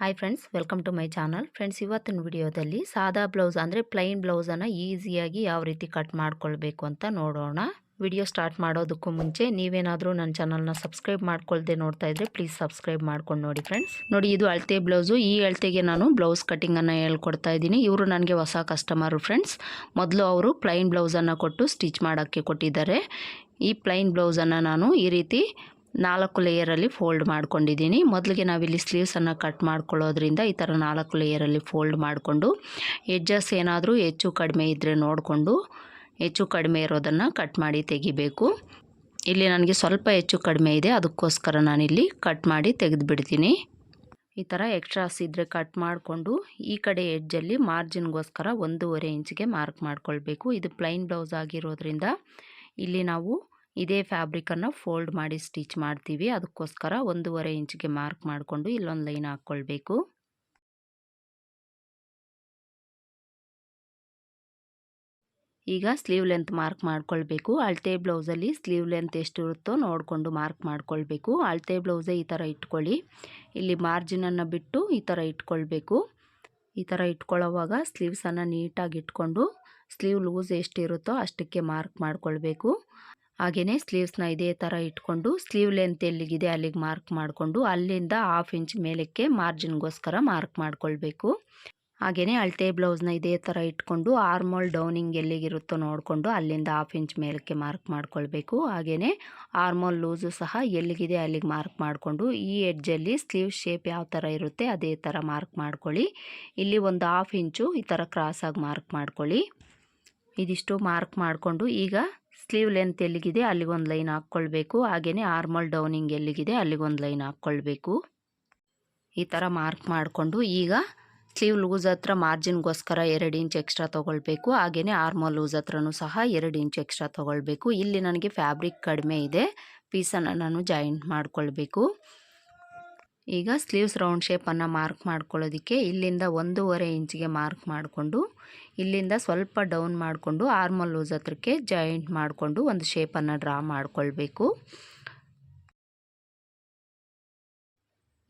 Hi friends welcome to my channel friends ಇವತ್ತಿನ ವಿಡಿಯೋದಲ್ಲಿ ಸಾದಾ ಬ್ಲೌಸ್ ಅಂದರೆ ಪ್ಲೈನ್ ಬ್ಲೌಸನ್ನು ಈಸಿಯಾಗಿ ಯಾವ ರೀತಿ ಕಟ್ ಮಾಡ್ಕೊಳ್ಬೇಕು ಅಂತ ನೋಡೋಣ. ವಿಡಿಯೋ ಸ್ಟಾರ್ಟ್ ಮಾಡೋದಕ್ಕೂ ಮುಂಚೆ ನೀವೇನಾದರೂ ನನ್ನ ಚಾನಲ್ನ ಸಬ್ಸ್ಕ್ರೈಬ್ ಮಾಡ್ಕೊಳ್ದೆ ನೋಡ್ತಾ ಇದ್ರೆ ಪ್ಲೀಸ್ ಸಬ್ಸ್ಕ್ರೈಬ್ ಮಾಡ್ಕೊಂಡು ನೋಡಿ ಫ್ರೆಂಡ್ಸ್ ನೋಡಿ, ಇದು ಅಳತೆ ಬ್ಲೌಸು ಈ ಅಳತೆಗೆ ನಾನು ಬ್ಲೌಸ್ ಕಟಿಂಗನ್ನು ಹೇಳ್ಕೊಡ್ತಾ ಇದ್ದೀನಿ. ಇವರು ನನಗೆ ಹೊಸ ಕಸ್ಟಮರು ಫ್ರೆಂಡ್ಸ್ ಮೊದಲು ಅವರು ಪ್ಲೈನ್ ಬ್ಲೌಸನ್ನು ಕೊಟ್ಟು ಸ್ಟಿಚ್ ಮಾಡೋಕ್ಕೆ ಕೊಟ್ಟಿದ್ದಾರೆ. ಈ ಪ್ಲೈನ್ ಬ್ಲೌಸನ್ನು ನಾನು ಈ ರೀತಿ ನಾಲ್ಕು ಲೇಯರಲ್ಲಿ ಫೋಲ್ಡ್ ಮಾಡ್ಕೊಂಡಿದ್ದೀನಿ. ಮೊದಲಿಗೆ ನಾವಿಲ್ಲಿ ಸ್ಲೀವ್ಸನ್ನು ಕಟ್ ಮಾಡ್ಕೊಳ್ಳೋದ್ರಿಂದ ಈ ಥರ ನಾಲ್ಕು ಲೇಯರಲ್ಲಿ ಫೋಲ್ಡ್ ಮಾಡಿಕೊಂಡು ಎಡ್ಜಸ್ ಏನಾದರೂ ಹೆಚ್ಚು ಕಡಿಮೆ ಇದ್ದರೆ ನೋಡಿಕೊಂಡು, ಹೆಚ್ಚು ಕಡಿಮೆ ಇರೋದನ್ನು ಕಟ್ ಮಾಡಿ ತೆಗಿಬೇಕು. ಇಲ್ಲಿ ನನಗೆ ಸ್ವಲ್ಪ ಹೆಚ್ಚು ಕಡಿಮೆ ಇದೆ, ಅದಕ್ಕೋಸ್ಕರ ನಾನಿಲ್ಲಿ ಕಟ್ ಮಾಡಿ ತೆಗೆದುಬಿಡ್ತೀನಿ. ಈ ಥರ ಎಕ್ಸ್ಟ್ರಾಸ್ ಇದ್ದರೆ ಕಟ್ ಮಾಡಿಕೊಂಡು, ಈ ಕಡೆ ಎಡ್ಜಲ್ಲಿ ಮಾರ್ಜಿನ್ಗೋಸ್ಕರ ಒಂದೂವರೆ ಇಂಚಿಗೆ ಮಾರ್ಕ್ ಮಾಡ್ಕೊಳ್ಬೇಕು. ಇದು ಪ್ಲೈನ್ ಬ್ಲೌಸ್ ಆಗಿರೋದ್ರಿಂದ ಇಲ್ಲಿ ನಾವು ಇದೇ ಫ್ಯಾಬ್ರಿಕನ್ನು ಫೋಲ್ಡ್ ಮಾಡಿ ಸ್ಟಿಚ್ ಮಾಡ್ತೀವಿ. ಅದಕ್ಕೋಸ್ಕರ ಒಂದೂವರೆ ಇಂಚಿಗೆ ಮಾರ್ಕ್ ಮಾಡಿಕೊಂಡು ಇಲ್ಲೊಂದು ಲೈನ್ ಹಾಕ್ಕೊಳ್ಬೇಕು. ಈಗ ಸ್ಲೀವ್ ಲೆಂತ್ ಮಾರ್ಕ್ ಮಾಡ್ಕೊಳ್ಬೇಕು. ಅಳತೆ ಬ್ಲೌಸಲ್ಲಿ ಸ್ಲೀವ್ ಲೆಂತ್ ಎಷ್ಟು ಇರುತ್ತೋ ನೋಡಿಕೊಂಡು ಮಾರ್ಕ್ ಮಾಡ್ಕೊಳ್ಬೇಕು. ಅಳತೆ ಬ್ಲೌಸೇ ಈ ಥರ ಇಟ್ಕೊಳ್ಳಿ. ಇಲ್ಲಿ ಮಾರ್ಜಿನನ್ನು ಬಿಟ್ಟು ಈ ಥರ ಇಟ್ಕೊಳ್ಬೇಕು. ಈ ಥರ ಇಟ್ಕೊಳ್ಳೋವಾಗ ಸ್ಲೀವ್ಸನ್ನು ನೀಟಾಗಿ ಇಟ್ಕೊಂಡು ಸ್ಲೀವ್ ಲೂಸ್ ಎಷ್ಟಿರುತ್ತೋ ಅಷ್ಟಕ್ಕೆ ಮಾರ್ಕ್ ಮಾಡ್ಕೊಳ್ಬೇಕು. ಹಾಗೆಯೇ ಸ್ಲೀವ್ಸ್ನ ಇದೇ ಥರ ಇಟ್ಕೊಂಡು ಸ್ಲೀವ್ ಲೆಂತ್ ಎಲ್ಲಿಗಿದೆ ಅಲ್ಲಿಗೆ ಮಾರ್ಕ್ ಮಾಡಿಕೊಂಡು ಅಲ್ಲಿಂದ ಹಾಫ್ ಇಂಚ್ ಮೇಲಕ್ಕೆ ಮಾರ್ಜಿನ್ಗೋಸ್ಕರ ಮಾರ್ಕ್ ಮಾಡ್ಕೊಳ್ಬೇಕು. ಹಾಗೆಯೇ ಅಳತೆ ಬ್ಲೌಸ್ನ ಇದೇ ಥರ ಇಟ್ಕೊಂಡು ಆರ್ಮೋಲ್ ಡೌನಿಂಗ್ ಎಲ್ಲಿಗಿರುತ್ತೋ ನೋಡಿಕೊಂಡು ಅಲ್ಲಿಂದ ಹಾಫ್ ಇಂಚ್ ಮೇಲಕ್ಕೆ ಮಾರ್ಕ್ ಮಾಡ್ಕೊಳ್ಬೇಕು. ಹಾಗೆಯೇ ಆರ್ಮೋಲ್ ಲೂಸು ಸಹ ಎಲ್ಲಿಗಿದೆ ಅಲ್ಲಿಗೆ ಮಾರ್ಕ್ ಮಾಡಿಕೊಂಡು ಈ ಎಡ್ಜಲ್ಲಿ ಸ್ಲೀವ್ ಶೇಪ್ ಯಾವ ಥರ ಇರುತ್ತೆ ಅದೇ ಥರ ಮಾರ್ಕ್ ಮಾಡ್ಕೊಳ್ಳಿ. ಇಲ್ಲಿ ಒಂದು ಹಾಫ್ ಇಂಚು ಈ ಥರ ಕ್ರಾಸಾಗಿ ಮಾರ್ಕ್ ಮಾಡ್ಕೊಳ್ಳಿ. ಇದಿಷ್ಟು ಮಾರ್ಕ್ ಮಾಡಿಕೊಂಡು ಈಗ ಸ್ಲೀವ್ ಲೆಂತ್ ಎಲ್ಲಿಗಿದೆ ಅಲ್ಲಿಗೊಂದು ಲೈನ್ ಹಾಕ್ಕೊಳ್ಬೇಕು. ಹಾಗೆಯೇ ಆರ್ಮಲ್ ಡೌನಿಂಗ್ ಎಲ್ಲಿಗಿದೆ ಅಲ್ಲಿಗೊಂದು ಲೈನ್ ಹಾಕ್ಕೊಳ್ಬೇಕು. ಈ ಥರ ಮಾರ್ಕ್ ಮಾಡಿಕೊಂಡು ಈಗ ಸ್ಲೀವ್ ಲೂಸ್ ಹತ್ರ ಮಾರ್ಜಿನ್ಗೋಸ್ಕರ ಎರಡು ಇಂಚ್ ಎಕ್ಸ್ಟ್ರಾ ತೊಗೊಳ್ಬೇಕು. ಹಾಗೆಯೇ ಆರ್ಮಲ್ ಲೂಸ್ ಹತ್ರನೂ ಸಹ ಎರಡು ಇಂಚ್ ಎಕ್ಸ್ಟ್ರಾ ತೊಗೊಳ್ಬೇಕು. ಇಲ್ಲಿ ನನಗೆ ಫ್ಯಾಬ್ರಿಕ್ ಕಡಿಮೆ ಇದೆ. ಪೀಸನ್ನು ನಾನು ಜಾಯಿಂಟ್ ಮಾಡ್ಕೊಳ್ಬೇಕು. ಈಗ ಸ್ಲೀವ್ಸ್ ರೌಂಡ್ ಶೇಪನ್ನು ಮಾರ್ಕ್ ಮಾಡ್ಕೊಳ್ಳೋದಕ್ಕೆ ಇಲ್ಲಿಂದ ಒಂದೂವರೆ ಇಂಚಿಗೆ ಮಾರ್ಕ್ ಮಾಡಿಕೊಂಡು, ಇಲ್ಲಿಂದ ಸ್ವಲ್ಪ ಡೌನ್ ಮಾಡಿಕೊಂಡು ಆರ್ಮಲ್ ಲೂಸ್ ಹತ್ರಕ್ಕೆ ಜಾಯಿಂಟ್ ಮಾಡಿಕೊಂಡು ಒಂದು ಶೇಪನ್ನು ಡ್ರಾ ಮಾಡಿಕೊಳ್ಬೇಕು.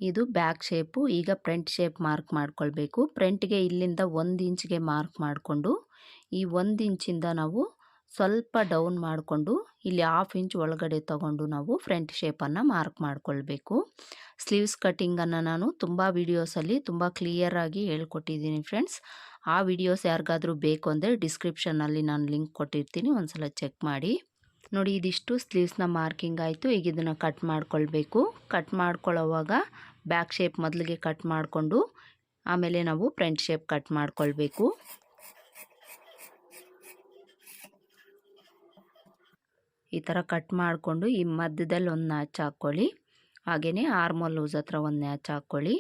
ಇದು ಬ್ಯಾಕ್ ಶೇಪು ಈಗ ಫ್ರಂಟ್ ಶೇಪ್ ಮಾರ್ಕ್ ಮಾಡ್ಕೊಳ್ಬೇಕು. ಫ್ರಂಟ್ಗೆ ಇಲ್ಲಿಂದ ಒಂದು ಇಂಚಿಗೆ ಮಾರ್ಕ್ ಮಾಡಿಕೊಂಡು ಈ ಒಂದು ಇಂಚಿಂದ ನಾವು ಸ್ವಲ್ಪ ಡೌನ್ ಮಾಡಿಕೊಂಡು ಇಲ್ಲಿ ಹಾಫ್ ಇಂಚ್ ಒಳಗಡೆ ತಗೊಂಡು ನಾವು ಫ್ರಂಟ್ ಶೇಪನ್ನು ಮಾರ್ಕ್ ಮಾಡಿಕೊಳ್ಬೇಕು. ಸ್ಲೀವ್ಸ್ ಕಟ್ಟಿಂಗನ್ನು ನಾನು ತುಂಬ ವೀಡಿಯೋಸಲ್ಲಿ ತುಂಬ ಕ್ಲಿಯರಾಗಿ ಹೇಳ್ಕೊಟ್ಟಿದ್ದೀನಿ ಫ್ರೆಂಡ್ಸ್. ಆ ವಿಡಿಯೋಸ್ ಯಾರಿಗಾದರೂ ಬೇಕು ಅಂದರೆ ಡಿಸ್ಕ್ರಿಪ್ಷನಲ್ಲಿ ನಾನು ಲಿಂಕ್ ಕೊಟ್ಟಿರ್ತೀನಿ, ಒಂದ್ಸಲ ಚೆಕ್ ಮಾಡಿ. ನೋಡಿ, ಇದಿಷ್ಟು ಸ್ಲೀವ್ಸ್ನ ಮಾರ್ಕಿಂಗ್ ಆಯಿತು. ಈಗ ಇದನ್ನು ಕಟ್ ಮಾಡ್ಕೊಳ್ಬೇಕು. ಕಟ್ ಮಾಡ್ಕೊಳ್ಳೋವಾಗ ಬ್ಯಾಕ್ ಶೇಪ್ ಮೊದಲಿಗೆ ಕಟ್ ಮಾಡಿಕೊಂಡು ಆಮೇಲೆ ನಾವು ಫ್ರಂಟ್ ಶೇಪ್ ಕಟ್ ಮಾಡ್ಕೊಳ್ಬೇಕು. ಈ ಥರ ಕಟ್ ಮಾಡಿಕೊಂಡು ಈ ಮಧ್ಯದಲ್ಲಿ ಒಂದು ನ್ಯಾಚ್ ಹಾಕ್ಕೊಳ್ಳಿ ಹಾಗೆಯೇ ಆರ್ಮೋಲ್ ಲೂಸ್ ಹತ್ರ ಒಂದು ನ್ಯಾಚ್ ಹಾಕ್ಕೊಳ್ಳಿ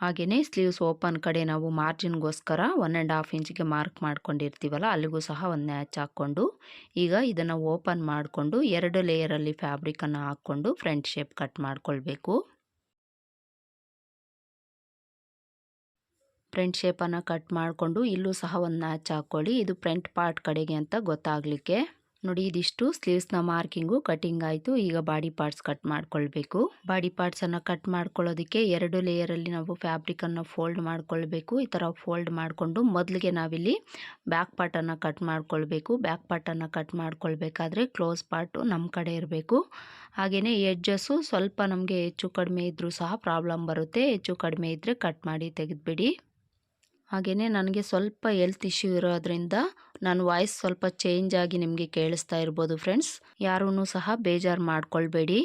ಹಾಗೆಯೇ ಸ್ಲೀವ್ಸ್ ಓಪನ್ ಕಡೆ ನಾವು ಮಾರ್ಜಿನ್ಗೋಸ್ಕರ ಒನ್ ಆ್ಯಂಡ್ ಹಾಫ್ ಇಂಚಿಗೆ ಮಾರ್ಕ್ ಮಾಡ್ಕೊಂಡಿರ್ತೀವಲ್ಲ, ಅಲ್ಲಿಗೂ ಸಹ ಒಂದು ನ್ಯಾಚ್ ಹಾಕ್ಕೊಂಡು ಈಗ ಇದನ್ನು ಓಪನ್ ಮಾಡಿಕೊಂಡು ಎರಡು ಲೇಯರಲ್ಲಿ ಫ್ಯಾಬ್ರಿಕನ್ನು ಹಾಕ್ಕೊಂಡು ಫ್ರಂಟ್ ಶೇಪ್ ಕಟ್ ಮಾಡ್ಕೊಳ್ಬೇಕು. ಫ್ರಂಟ್ ಶೇಪನ್ನು ಕಟ್ ಮಾಡಿಕೊಂಡು ಇಲ್ಲೂ ಸಹ ಒಂದು ನ್ಯಾಚ್ ಹಾಕ್ಕೊಳ್ಳಿ ಇದು ಫ್ರಂಟ್ ಪಾರ್ಟ್ ಕಡೆಗೆ ಅಂತ ಗೊತ್ತಾಗಲಿಕ್ಕೆ. ನೋಡಿ, ಇದಿಷ್ಟು ಸ್ಲೀವ್ಸ್ನ ಮಾರ್ಕಿಂಗು, ಕಟಿಂಗ್ ಆಯಿತು. ಈಗ ಬಾಡಿ ಪಾರ್ಟ್ಸ್ ಕಟ್ ಮಾಡ್ಕೊಳ್ಬೇಕು. ಬಾಡಿ ಪಾರ್ಟ್ಸನ್ನು ಕಟ್ ಮಾಡ್ಕೊಳ್ಳೋದಕ್ಕೆ ಎರಡು ಲೇಯರಲ್ಲಿ ನಾವು ಫ್ಯಾಬ್ರಿಕನ್ನು ಫೋಲ್ಡ್ ಮಾಡ್ಕೊಳ್ಬೇಕು. ಈ ಥರ ಫೋಲ್ಡ್ ಮಾಡಿಕೊಂಡು ಮೊದಲಿಗೆ ನಾವಿಲ್ಲಿ ಬ್ಯಾಕ್ ಪಾರ್ಟನ್ನು ಕಟ್ ಮಾಡ್ಕೊಳ್ಬೇಕು. ಬ್ಯಾಕ್ ಪಾರ್ಟನ್ನು ಕಟ್ ಮಾಡ್ಕೊಳ್ಬೇಕಾದ್ರೆ ಕ್ಲೋಸ್ ಪಾರ್ಟು ನಮ್ಮ ಕಡೆ ಇರಬೇಕು. ಹಾಗೆಯೇ ಎಡ್ಜಸ್ಸು ಸ್ವಲ್ಪ ನಮಗೆ ಹೆಚ್ಚು ಕಡಿಮೆ ಇದ್ದರೂ ಸಹ ಪ್ರಾಬ್ಲಮ್ ಬರುತ್ತೆ. ಹೆಚ್ಚು ಕಡಿಮೆ ಇದ್ದರೆ ಕಟ್ ಮಾಡಿ ತೆಗೆದುಬಿಡಿ. ಹಾಗೆಯೇ ನನಗೆ ಸ್ವಲ್ಪ ಹೆಲ್ತ್ ಇಶ್ಯೂ ಇರೋದ್ರಿಂದ ನಾನು ವಾಯ್ಸ್ ಸ್ವಲ್ಪ ಚೇಂಜ್ ಆಗಿ ನಿಮಗೆ ಕೇಳಿಸ್ತಾ ಇರ್ಬೋದು ಫ್ರೆಂಡ್ಸ್ ಯಾರೂ ಸಹ ಬೇಜಾರು ಮಾಡ್ಕೊಳ್ಬೇಡಿ.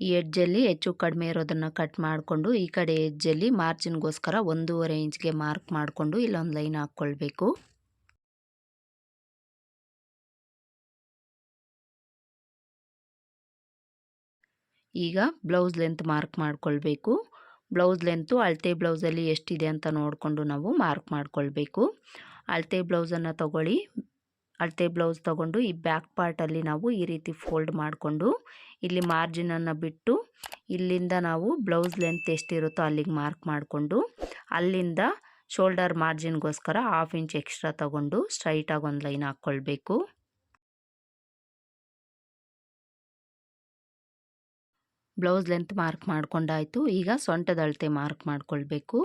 ಈ ಎಡ್ಜಲ್ಲಿ ಹೆಚ್ಚು ಕಡಿಮೆ ಇರೋದನ್ನು ಕಟ್ ಮಾಡಿಕೊಂಡು ಈ ಕಡೆ ಎಡ್ಜಲ್ಲಿ ಮಾರ್ಜಿನ್ಗೋಸ್ಕರ ಒಂದೂವರೆ ಇಂಚ್ಗೆ ಮಾರ್ಕ್ ಮಾಡಿಕೊಂಡು ಇಲ್ಲೊಂದು ಲೈನ್ ಹಾಕ್ಕೊಳ್ಬೇಕು. ಈಗ ಬ್ಲೌಸ್ ಲೆಂತ್ ಮಾರ್ಕ್ ಮಾಡ್ಕೊಳ್ಬೇಕು. ಬ್ಲೌಸ್ ಲೆಂತು ಅಳತೆ ಬ್ಲೌಸಲ್ಲಿ ಎಷ್ಟಿದೆ ಅಂತ ನೋಡಿಕೊಂಡು ನಾವು ಮಾರ್ಕ್ ಮಾಡ್ಕೊಳ್ಬೇಕು. ಅಳತೆ ಬ್ಲೌಸನ್ನು ತಗೊಳ್ಳಿ. ಅಳತೆ ಬ್ಲೌಸ್ ತಗೊಂಡು ಈ ಬ್ಯಾಕ್ ಪಾರ್ಟಲ್ಲಿ ನಾವು ಈ ರೀತಿ ಫೋಲ್ಡ್ ಮಾಡಿಕೊಂಡು ಇಲ್ಲಿ ಮಾರ್ಜಿನನ್ನು ಬಿಟ್ಟು ಇಲ್ಲಿಂದ ನಾವು ಬ್ಲೌಸ್ ಲೆಂತ್ ಎಷ್ಟಿರುತ್ತೋ ಅಲ್ಲಿಗೆ ಮಾರ್ಕ್ ಮಾಡಿಕೊಂಡು ಅಲ್ಲಿಂದ ಶೋಲ್ಡರ್ ಮಾರ್ಜಿನ್ಗೋಸ್ಕರ ಹಾಫ್ ಇಂಚ್ ಎಕ್ಸ್ಟ್ರಾ ತಗೊಂಡು ಸ್ಟ್ರೈಟಾಗಿ ಒಂದು ಲೈನ್ ಹಾಕ್ಕೊಳ್ಬೇಕು. ಬ್ಲೌಸ್ ಲೆಂತ್ ಮಾರ್ಕ್ ಮಾಡ್ಕೊಂಡಾಯಿತು. ಈಗ ಸೊಂಟದ ಅಳತೆ ಮಾರ್ಕ್ ಮಾಡಿಕೊಳ್ಬೇಕು.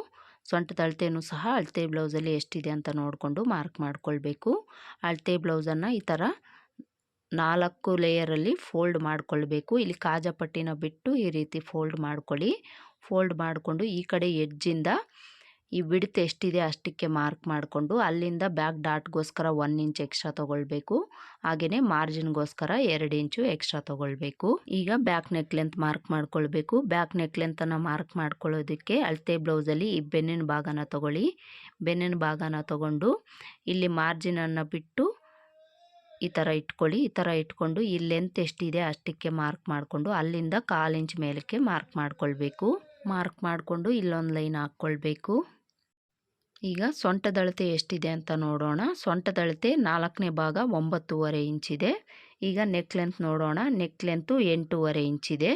ಸೊಂಟದ ಅಳತೆಯೂ ಸಹ ಅಳತೆ ಬ್ಲೌಸಲ್ಲಿ ಎಷ್ಟಿದೆ ಅಂತ ನೋಡಿಕೊಂಡು ಮಾರ್ಕ್ ಮಾಡಿಕೊಳ್ಬೇಕು. ಅಳತೆ ಬ್ಲೌಸನ್ನು ಈ ಥರ ನಾಲ್ಕು ಲೇಯರಲ್ಲಿ ಫೋಲ್ಡ್ ಮಾಡಿಕೊಳ್ಬೇಕು. ಇಲ್ಲಿ ಕಾಜಪಟ್ಟಿನ ಬಿಟ್ಟು ಈ ರೀತಿ ಫೋಲ್ಡ್ ಮಾಡ್ಕೊಳ್ಳಿ. ಫೋಲ್ಡ್ ಮಾಡಿಕೊಂಡು ಈ ಕಡೆ ಎಡ್ಜಿಂದ ಈ ಬಿಡ್ತ್ ಎಷ್ಟಿದೆ ಅಷ್ಟಕ್ಕೆ ಮಾರ್ಕ್ ಮಾಡಿಕೊಂಡು ಅಲ್ಲಿಂದ ಬ್ಯಾಕ್ ಡಾಟ್ಗೋಸ್ಕರ ಒನ್ ಇಂಚ್ ಎಕ್ಸ್ಟ್ರಾ ತೊಗೊಳ್ಬೇಕು. ಹಾಗೆಯೇ ಮಾರ್ಜಿನ್ಗೋಸ್ಕರ ಎರಡು ಇಂಚು ಎಕ್ಸ್ಟ್ರಾ ತೊಗೊಳ್ಬೇಕು. ಈಗ ಬ್ಯಾಕ್ ನೆಕ್ ಲೆಂತ್ ಮಾರ್ಕ್ ಮಾಡ್ಕೊಳ್ಬೇಕು. ಬ್ಯಾಕ್ ನೆಕ್ ಲೆಂತನ್ನು ಮಾರ್ಕ್ ಮಾಡ್ಕೊಳ್ಳೋದಕ್ಕೆ ಅಳತೆ ಬ್ಲೌಸಲ್ಲಿ ಈ ಬೆನ್ನಿನ ಭಾಗನ ತೊಗೊಳ್ಳಿ. ಬೆನ್ನಿನ ಭಾಗನ ತೊಗೊಂಡು ಇಲ್ಲಿ ಮಾರ್ಜಿನನ್ನು ಬಿಟ್ಟು ಈ ಥರ ಇಟ್ಕೊಳ್ಳಿ. ಈ ಥರ ಇಟ್ಕೊಂಡು ಈ ಲೆಂತ್ ಎಷ್ಟಿದೆ ಅಷ್ಟಕ್ಕೆ ಮಾರ್ಕ್ ಮಾಡಿಕೊಂಡು ಅಲ್ಲಿಂದ ಕಾಲು ಇಂಚ್ ಮೇಲಕ್ಕೆ ಮಾರ್ಕ್ ಮಾಡ್ಕೊಳ್ಬೇಕು. ಮಾರ್ಕ್ ಮಾಡಿಕೊಂಡು ಇಲ್ಲೊಂದು ಲೈನ್ ಹಾಕ್ಕೊಳ್ಬೇಕು. ಈಗ ಸೊಂಟದಳತೆ ಎಷ್ಟಿದೆ ಅಂತ ನೋಡೋಣ. ಸೊಂಟದಳತೆ ನಾಲ್ಕನೇ ಭಾಗ ಒಂಬತ್ತೂವರೆ ಇಂಚಿದೆ ಈಗ ನೆಕ್ ಲೆಂತ್ ನೋಡೋಣ. ನೆಕ್ ಲೆಂತು ಎಂಟೂವರೆ ಇಂಚಿದೆ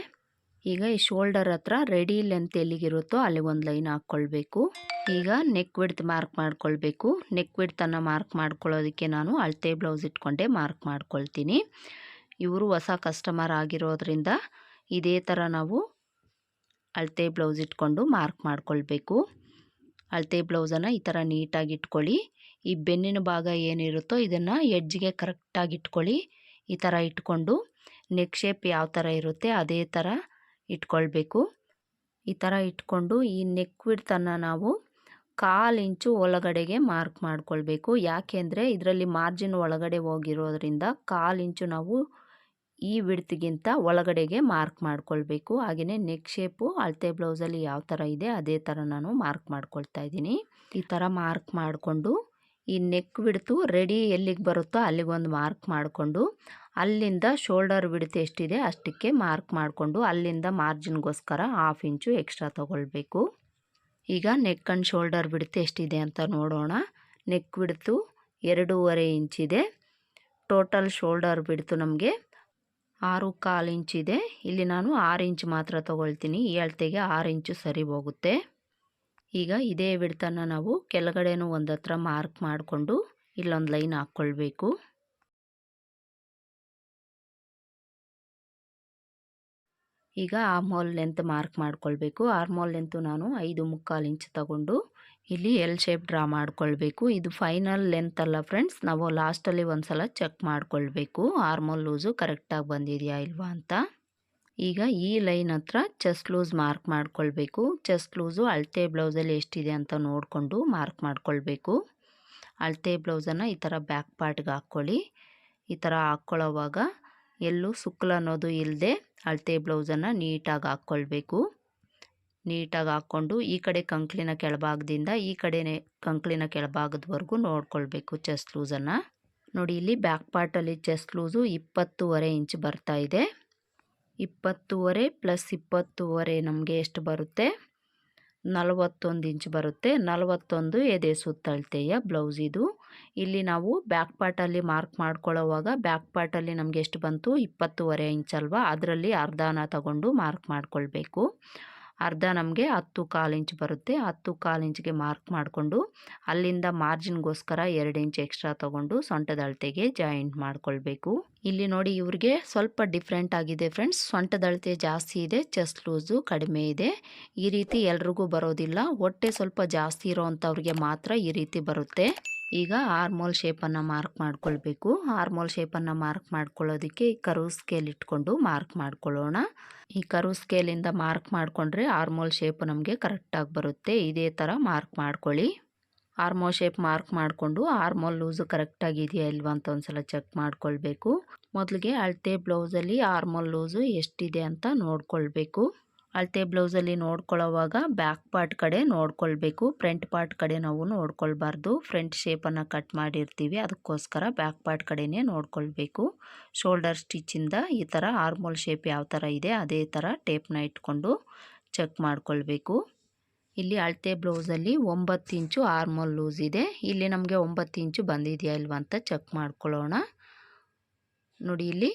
ಈಗ ಈ ಶೋಲ್ಡರ್ ಹತ್ರ ರೆಡಿ ಲೆಂತ್ ಎಲ್ಲಿಗಿರುತ್ತೋ ಅಲ್ಲಿ ಒಂದು ಲೈನ್ ಹಾಕ್ಕೊಳ್ಬೇಕು. ಈಗ ನೆಕ್ ವಿಡ್ತ್ ಮಾರ್ಕ್ ಮಾಡ್ಕೊಳ್ಬೇಕು. ನೆಕ್ ವಿಡ್ತನ್ನು ಮಾರ್ಕ್ ಮಾಡ್ಕೊಳ್ಳೋದಕ್ಕೆ ನಾನು ಅಳತೆ ಬ್ಲೌಸ್ ಇಟ್ಕೊಂಡೆ ಮಾರ್ಕ್ ಮಾಡ್ಕೊಳ್ತೀನಿ. ಇವರು ಹೊಸ ಕಸ್ಟಮರ್ ಆಗಿರೋದ್ರಿಂದ ಇದೇ ಥರ ನಾವು ಅಳತೆ ಬ್ಲೌಸ್ ಇಟ್ಕೊಂಡು ಮಾರ್ಕ್ ಮಾಡ್ಕೊಳ್ಬೇಕು. ಅಳತೆ ಬ್ಲೌಸನ್ನು ಈ ಥರ ನೀಟಾಗಿ ಇಟ್ಕೊಳ್ಳಿ. ಈ ಬೆನ್ನಿನ ಭಾಗ ಏನಿರುತ್ತೋ ಇದನ್ನು ಎಡ್ಜ್ಗೆ ಕರೆಕ್ಟಾಗಿ ಇಟ್ಕೊಳ್ಳಿ. ಈ ಥರ ಇಟ್ಕೊಂಡು ನೆಕ್ ಶೇಪ್ ಯಾವ ಥರ ಇರುತ್ತೆ ಅದೇ ಥರ ಇಟ್ಕೊಳ್ಬೇಕು. ಈ ಥರ ಇಟ್ಕೊಂಡು ಈ ನೆಕ್ ವಿಡ್ತನ್ನು ನಾವು ಕಾಲು ಇಂಚು ಒಳಗಡೆಗೆ ಮಾರ್ಕ್ ಮಾಡ್ಕೊಳ್ಬೇಕು. ಯಾಕೆಂದರೆ ಇದರಲ್ಲಿ ಮಾರ್ಜಿನ್ ಒಳಗಡೆ ಹೋಗಿರೋದ್ರಿಂದ ಕಾಲು ಇಂಚು ನಾವು ಈ ವಿಡ್ತ್ಗಿಂತ ಒಳಗಡೆಗೆ ಮಾರ್ಕ್ ಮಾಡ್ಕೊಳ್ಬೇಕು. ಹಾಗೆಯೇ ನೆಕ್ ಶೇಪು, ಅಳತೆ ಬ್ಲೌಸಲ್ಲಿ ಯಾವ ಥರ ಇದೆ ಅದೇ ಥರ ನಾನು ಮಾರ್ಕ್ ಮಾಡ್ಕೊಳ್ತಾ ಇದ್ದೀನಿ. ಈ ಥರ ಮಾರ್ಕ್ ಮಾಡಿಕೊಂಡು, ಈ ನೆಕ್ ಬಿಡ್ತು ರೆಡಿ ಎಲ್ಲಿಗೆ ಬರುತ್ತೋ ಅಲ್ಲಿಗೊಂದು ಮಾರ್ಕ್ ಮಾಡಿಕೊಂಡು, ಅಲ್ಲಿಂದ ಶೋಲ್ಡರ್ ಬಿಡ್ತು ಎಷ್ಟಿದೆ ಅಷ್ಟಕ್ಕೆ ಮಾರ್ಕ್ ಮಾಡಿಕೊಂಡು, ಅಲ್ಲಿಂದ ಮಾರ್ಜಿನ್ಗೋಸ್ಕರ ಹಾಫ್ ಇಂಚು ಎಕ್ಸ್ಟ್ರಾ ತೊಗೊಳ್ಬೇಕು. ಈಗ ನೆಕ್ ಆ್ಯಂಡ್ ಶೋಲ್ಡರ್ ಬಿಡ್ತು ಎಷ್ಟಿದೆ ಅಂತ ನೋಡೋಣ. ನೆಕ್ ಬಿಡ್ತು ಎರಡೂವರೆ ಇಂಚಿದೆ. ಟೋಟಲ್ ಶೋಲ್ಡರ್ ಬಿಡ್ತು ನಮಗೆ ಆರು ಕಾಲು ಇಂಚಿದೆ ಇಲ್ಲಿ ನಾನು ಆರು ಇಂಚ್ ಮಾತ್ರ ತೊಗೊಳ್ತೀನಿ. ಈ ಅಳತೆಗೆ ಆರು ಇಂಚು ಸರಿ ಹೋಗುತ್ತೆ. ಈಗ ಇದೇ ಬಿಡ್ತನ ನಾವು ಕೆಳಗಡೆನೂ ಒಂದು ಹತ್ರ ಮಾರ್ಕ್ ಮಾಡಿಕೊಂಡು ಇಲ್ಲೊಂದು ಲೈನ್ ಹಾಕ್ಕೊಳ್ಬೇಕು ಈಗ ಆರ್ಮೋಲ್ ಲೆಂತ್ ಮಾರ್ಕ್ ಮಾಡ್ಕೊಳ್ಬೇಕು. ಆರ್ಮೋಲ್ ಲೆಂತು ನಾನು ಐದು ಮುಕ್ಕಾಲು ಇಂಚ್ ತಗೊಂಡು ಇಲ್ಲಿ ಎಲ್ ಶೇಪ್ ಡ್ರಾ ಮಾಡ್ಕೊಳ್ಬೇಕು. ಇದು ಫೈನಲ್ ಲೆಂತ್ ಅಲ್ಲ ಫ್ರೆಂಡ್ಸ್ ನಾವು ಲಾಸ್ಟಲ್ಲಿ ಒಂದು ಸಲ ಚೆಕ್ ಮಾಡ್ಕೊಳ್ಬೇಕು. ಆರ್ಮೋಲ್ ಲೂಸು ಕರೆಕ್ಟಾಗಿ ಬಂದಿದೆಯಾ ಇಲ್ವಾ ಅಂತ. ಈಗ ಈ ಲೈನ್ ಹತ್ರ ಚೆಸ್ಟ್ ಲೂಸ್ ಮಾರ್ಕ್ ಮಾಡ್ಕೊಳ್ಬೇಕು. ಚೆಸ್ಟ್ ಲೂಸು ಅಳತೆ ಬ್ಲೌಸಲ್ಲಿ ಎಷ್ಟಿದೆ ಅಂತ ನೋಡಿಕೊಂಡು ಮಾರ್ಕ್ ಮಾಡ್ಕೊಳ್ಬೇಕು. ಅಳತೆ ಬ್ಲೌಸನ್ನು ಈ ಥರ ಬ್ಯಾಕ್ ಪಾರ್ಟ್ಗೆ ಹಾಕ್ಕೊಳ್ಳಿ. ಈ ಥರ ಹಾಕ್ಕೊಳ್ಳೋವಾಗ ಎಲ್ಲೂ ಸುಕ್ಕಲು ಅನ್ನೋದು ಇಲ್ಲದೆ ಅಳತೆ ಬ್ಲೌಸನ್ನು ನೀಟಾಗಿ ಹಾಕ್ಕೊಳ್ಬೇಕು. ನೀಟಾಗಿ ಹಾಕ್ಕೊಂಡು ಈ ಕಡೆ ಕಂಕ್ಲಿನ ಕೆಳಭಾಗದಿಂದ ಈ ಕಡೆನೇ ಕಂಕ್ಲಿನ ಕೆಳಭಾಗದವರೆಗೂ ನೋಡ್ಕೊಳ್ಬೇಕು ಚೆಸ್ಟ್ ಲೂಸನ್ನು. ನೋಡಿ, ಇಲ್ಲಿ ಬ್ಯಾಕ್ ಪಾರ್ಟಲ್ಲಿ ಚೆಸ್ಟ್ ಲೂಸು ಇಪ್ಪತ್ತೂವರೆ ಇಂಚ್ ಬರ್ತಾ ಇದೆ. ಇಪ್ಪತ್ತೂವರೆ ಪ್ಲಸ್ ಇಪ್ಪತ್ತೂವರೆ ನಮಗೆ ಎಷ್ಟು ಬರುತ್ತೆ? ನಲವತ್ತೊಂದು ಇಂಚ್ ಬರುತ್ತೆ. ನಲವತ್ತೊಂದು ಎದೆ ಸುತ್ತಳತೆಯ ಬ್ಲೌಸ್ ಇದು. ಇಲ್ಲಿ ನಾವು ಬ್ಯಾಕ್ ಪಾರ್ಟಲ್ಲಿ ಮಾರ್ಕ್ ಮಾಡ್ಕೊಳ್ಳೋವಾಗ ಬ್ಯಾಕ್ ಪಾರ್ಟಲ್ಲಿ ನಮಗೆ ಎಷ್ಟು ಬಂತು? ಇಪ್ಪತ್ತೂವರೆ ಇಂಚ್ ಅಲ್ವಾ? ಅದರಲ್ಲಿ ಅರ್ಧನ ತಗೊಂಡು ಮಾರ್ಕ್ ಮಾಡ್ಕೊಳ್ಬೇಕು. ಅರ್ಧ ನಮಗೆ ಹತ್ತು ಕಾಲು ಇಂಚ್ ಬರುತ್ತೆ. ಹತ್ತು ಕಾಲು ಇಂಚ್ಗೆ ಮಾರ್ಕ್ ಮಾಡಿಕೊಂಡು ಅಲ್ಲಿಂದ ಮಾರ್ಜಿನ್ಗೋಸ್ಕರ ಎರಡು ಇಂಚ್ ಎಕ್ಸ್ಟ್ರಾ ತೊಗೊಂಡು ಸೊಂಟದ ಅಳತೆಗೆ ಜಾಯಿಂಟ್ ಮಾಡ್ಕೊಳ್ಬೇಕು. ಇಲ್ಲಿ ನೋಡಿ ಇವ್ರಿಗೆ ಸ್ವಲ್ಪ ಡಿಫ್ರೆಂಟ್ ಆಗಿದೆ ಫ್ರೆಂಡ್ಸ್. ಸೊಂಟದ ಅಳತೆ ಜಾಸ್ತಿ ಇದೆ, ಚೆಸ್ಟ್ ಲೂಸು ಕಡಿಮೆ ಇದೆ. ಈ ರೀತಿ ಎಲ್ರಿಗೂ ಬರೋದಿಲ್ಲ. ಹೊಟ್ಟೆ ಸ್ವಲ್ಪ ಜಾಸ್ತಿ ಇರೋವಂಥವ್ರಿಗೆ ಮಾತ್ರ ಈ ರೀತಿ ಬರುತ್ತೆ. ಈಗ ಆರ್ಮೋಲ್ ಶೇಪನ್ನು ಮಾರ್ಕ್ ಮಾಡ್ಕೊಳ್ಬೇಕು. ಆರ್ಮೋಲ್ ಶೇಪನ್ನು ಮಾರ್ಕ್ ಮಾಡ್ಕೊಳ್ಳೋದಕ್ಕೆ ಕರು ಸ್ಕೇಲ್ ಇಟ್ಕೊಂಡು ಮಾರ್ಕ್ ಮಾಡ್ಕೊಳ್ಳೋಣ. ಈ ಕರು ಸ್ಕೇಲಿಂದ ಮಾರ್ಕ್ ಮಾಡಿಕೊಂಡ್ರೆ ಆರ್ಮೋಲ್ ಶೇಪ್ ನಮಗೆ ಕರೆಕ್ಟಾಗಿ ಬರುತ್ತೆ. ಇದೇ ಥರ ಮಾರ್ಕ್ ಮಾಡ್ಕೊಳ್ಳಿ. ಆರ್ಮೋ ಶೇಪ್ ಮಾರ್ಕ್ ಮಾಡಿಕೊಂಡು ಆರ್ಮೋಲ್ ಲೂಸು ಕರೆಕ್ಟಾಗಿದೆಯಾ ಇಲ್ವಾ ಅಂತ ಒಂದು ಸಲ ಚೆಕ್ ಮಾಡ್ಕೊಳ್ಬೇಕು. ಮೊದಲಿಗೆ ಅಳತೆ ಬ್ಲೌಸಲ್ಲಿ ಆರ್ಮೋಲ್ ಲೂಸು ಎಷ್ಟಿದೆ ಅಂತ ನೋಡ್ಕೊಳ್ಬೇಕು. ಅಳತೆ ಬ್ಲೌಸಲ್ಲಿ ನೋಡ್ಕೊಳ್ಳೋವಾಗ ಬ್ಯಾಕ್ ಪಾರ್ಟ್ ಕಡೆ ನೋಡ್ಕೊಳ್ಬೇಕು. ಫ್ರಂಟ್ ಪಾರ್ಟ್ ಕಡೆ ನಾವು ನೋಡ್ಕೊಳ್ಬಾರ್ದು. ಫ್ರಂಟ್ ಶೇಪನ್ನು ಕಟ್ ಮಾಡಿರ್ತೀವಿ. ಅದಕ್ಕೋಸ್ಕರ ಬ್ಯಾಕ್ ಪಾರ್ಟ್ ಕಡೆನೇ ನೋಡ್ಕೊಳ್ಬೇಕು. ಶೋಲ್ಡರ್ ಸ್ಟಿಚ್ಚಿಂದ ಈ ಥರ ಆರ್ಮೋಲ್ ಶೇಪ್ ಯಾವ ಥರ ಇದೆ, ಅದೇ ಥರ ಟೇಪ್ನ ಇಟ್ಕೊಂಡು ಚೆಕ್ ಮಾಡ್ಕೊಳ್ಬೇಕು. ಇಲ್ಲಿ ಅಳತೆ ಬ್ಲೌಸಲ್ಲಿ ಒಂಬತ್ತು ಇಂಚು ಆರ್ಮೋಲ್ ಲೂಸ್ ಇದೆ. ಇಲ್ಲಿ ನಮಗೆ ಒಂಬತ್ತು ಇಂಚು ಬಂದಿದೆಯಾ ಇಲ್ವಾ ಅಂತ ಚೆಕ್ ಮಾಡ್ಕೊಳ್ಳೋಣ. ನೋಡಿ ಇಲ್ಲಿ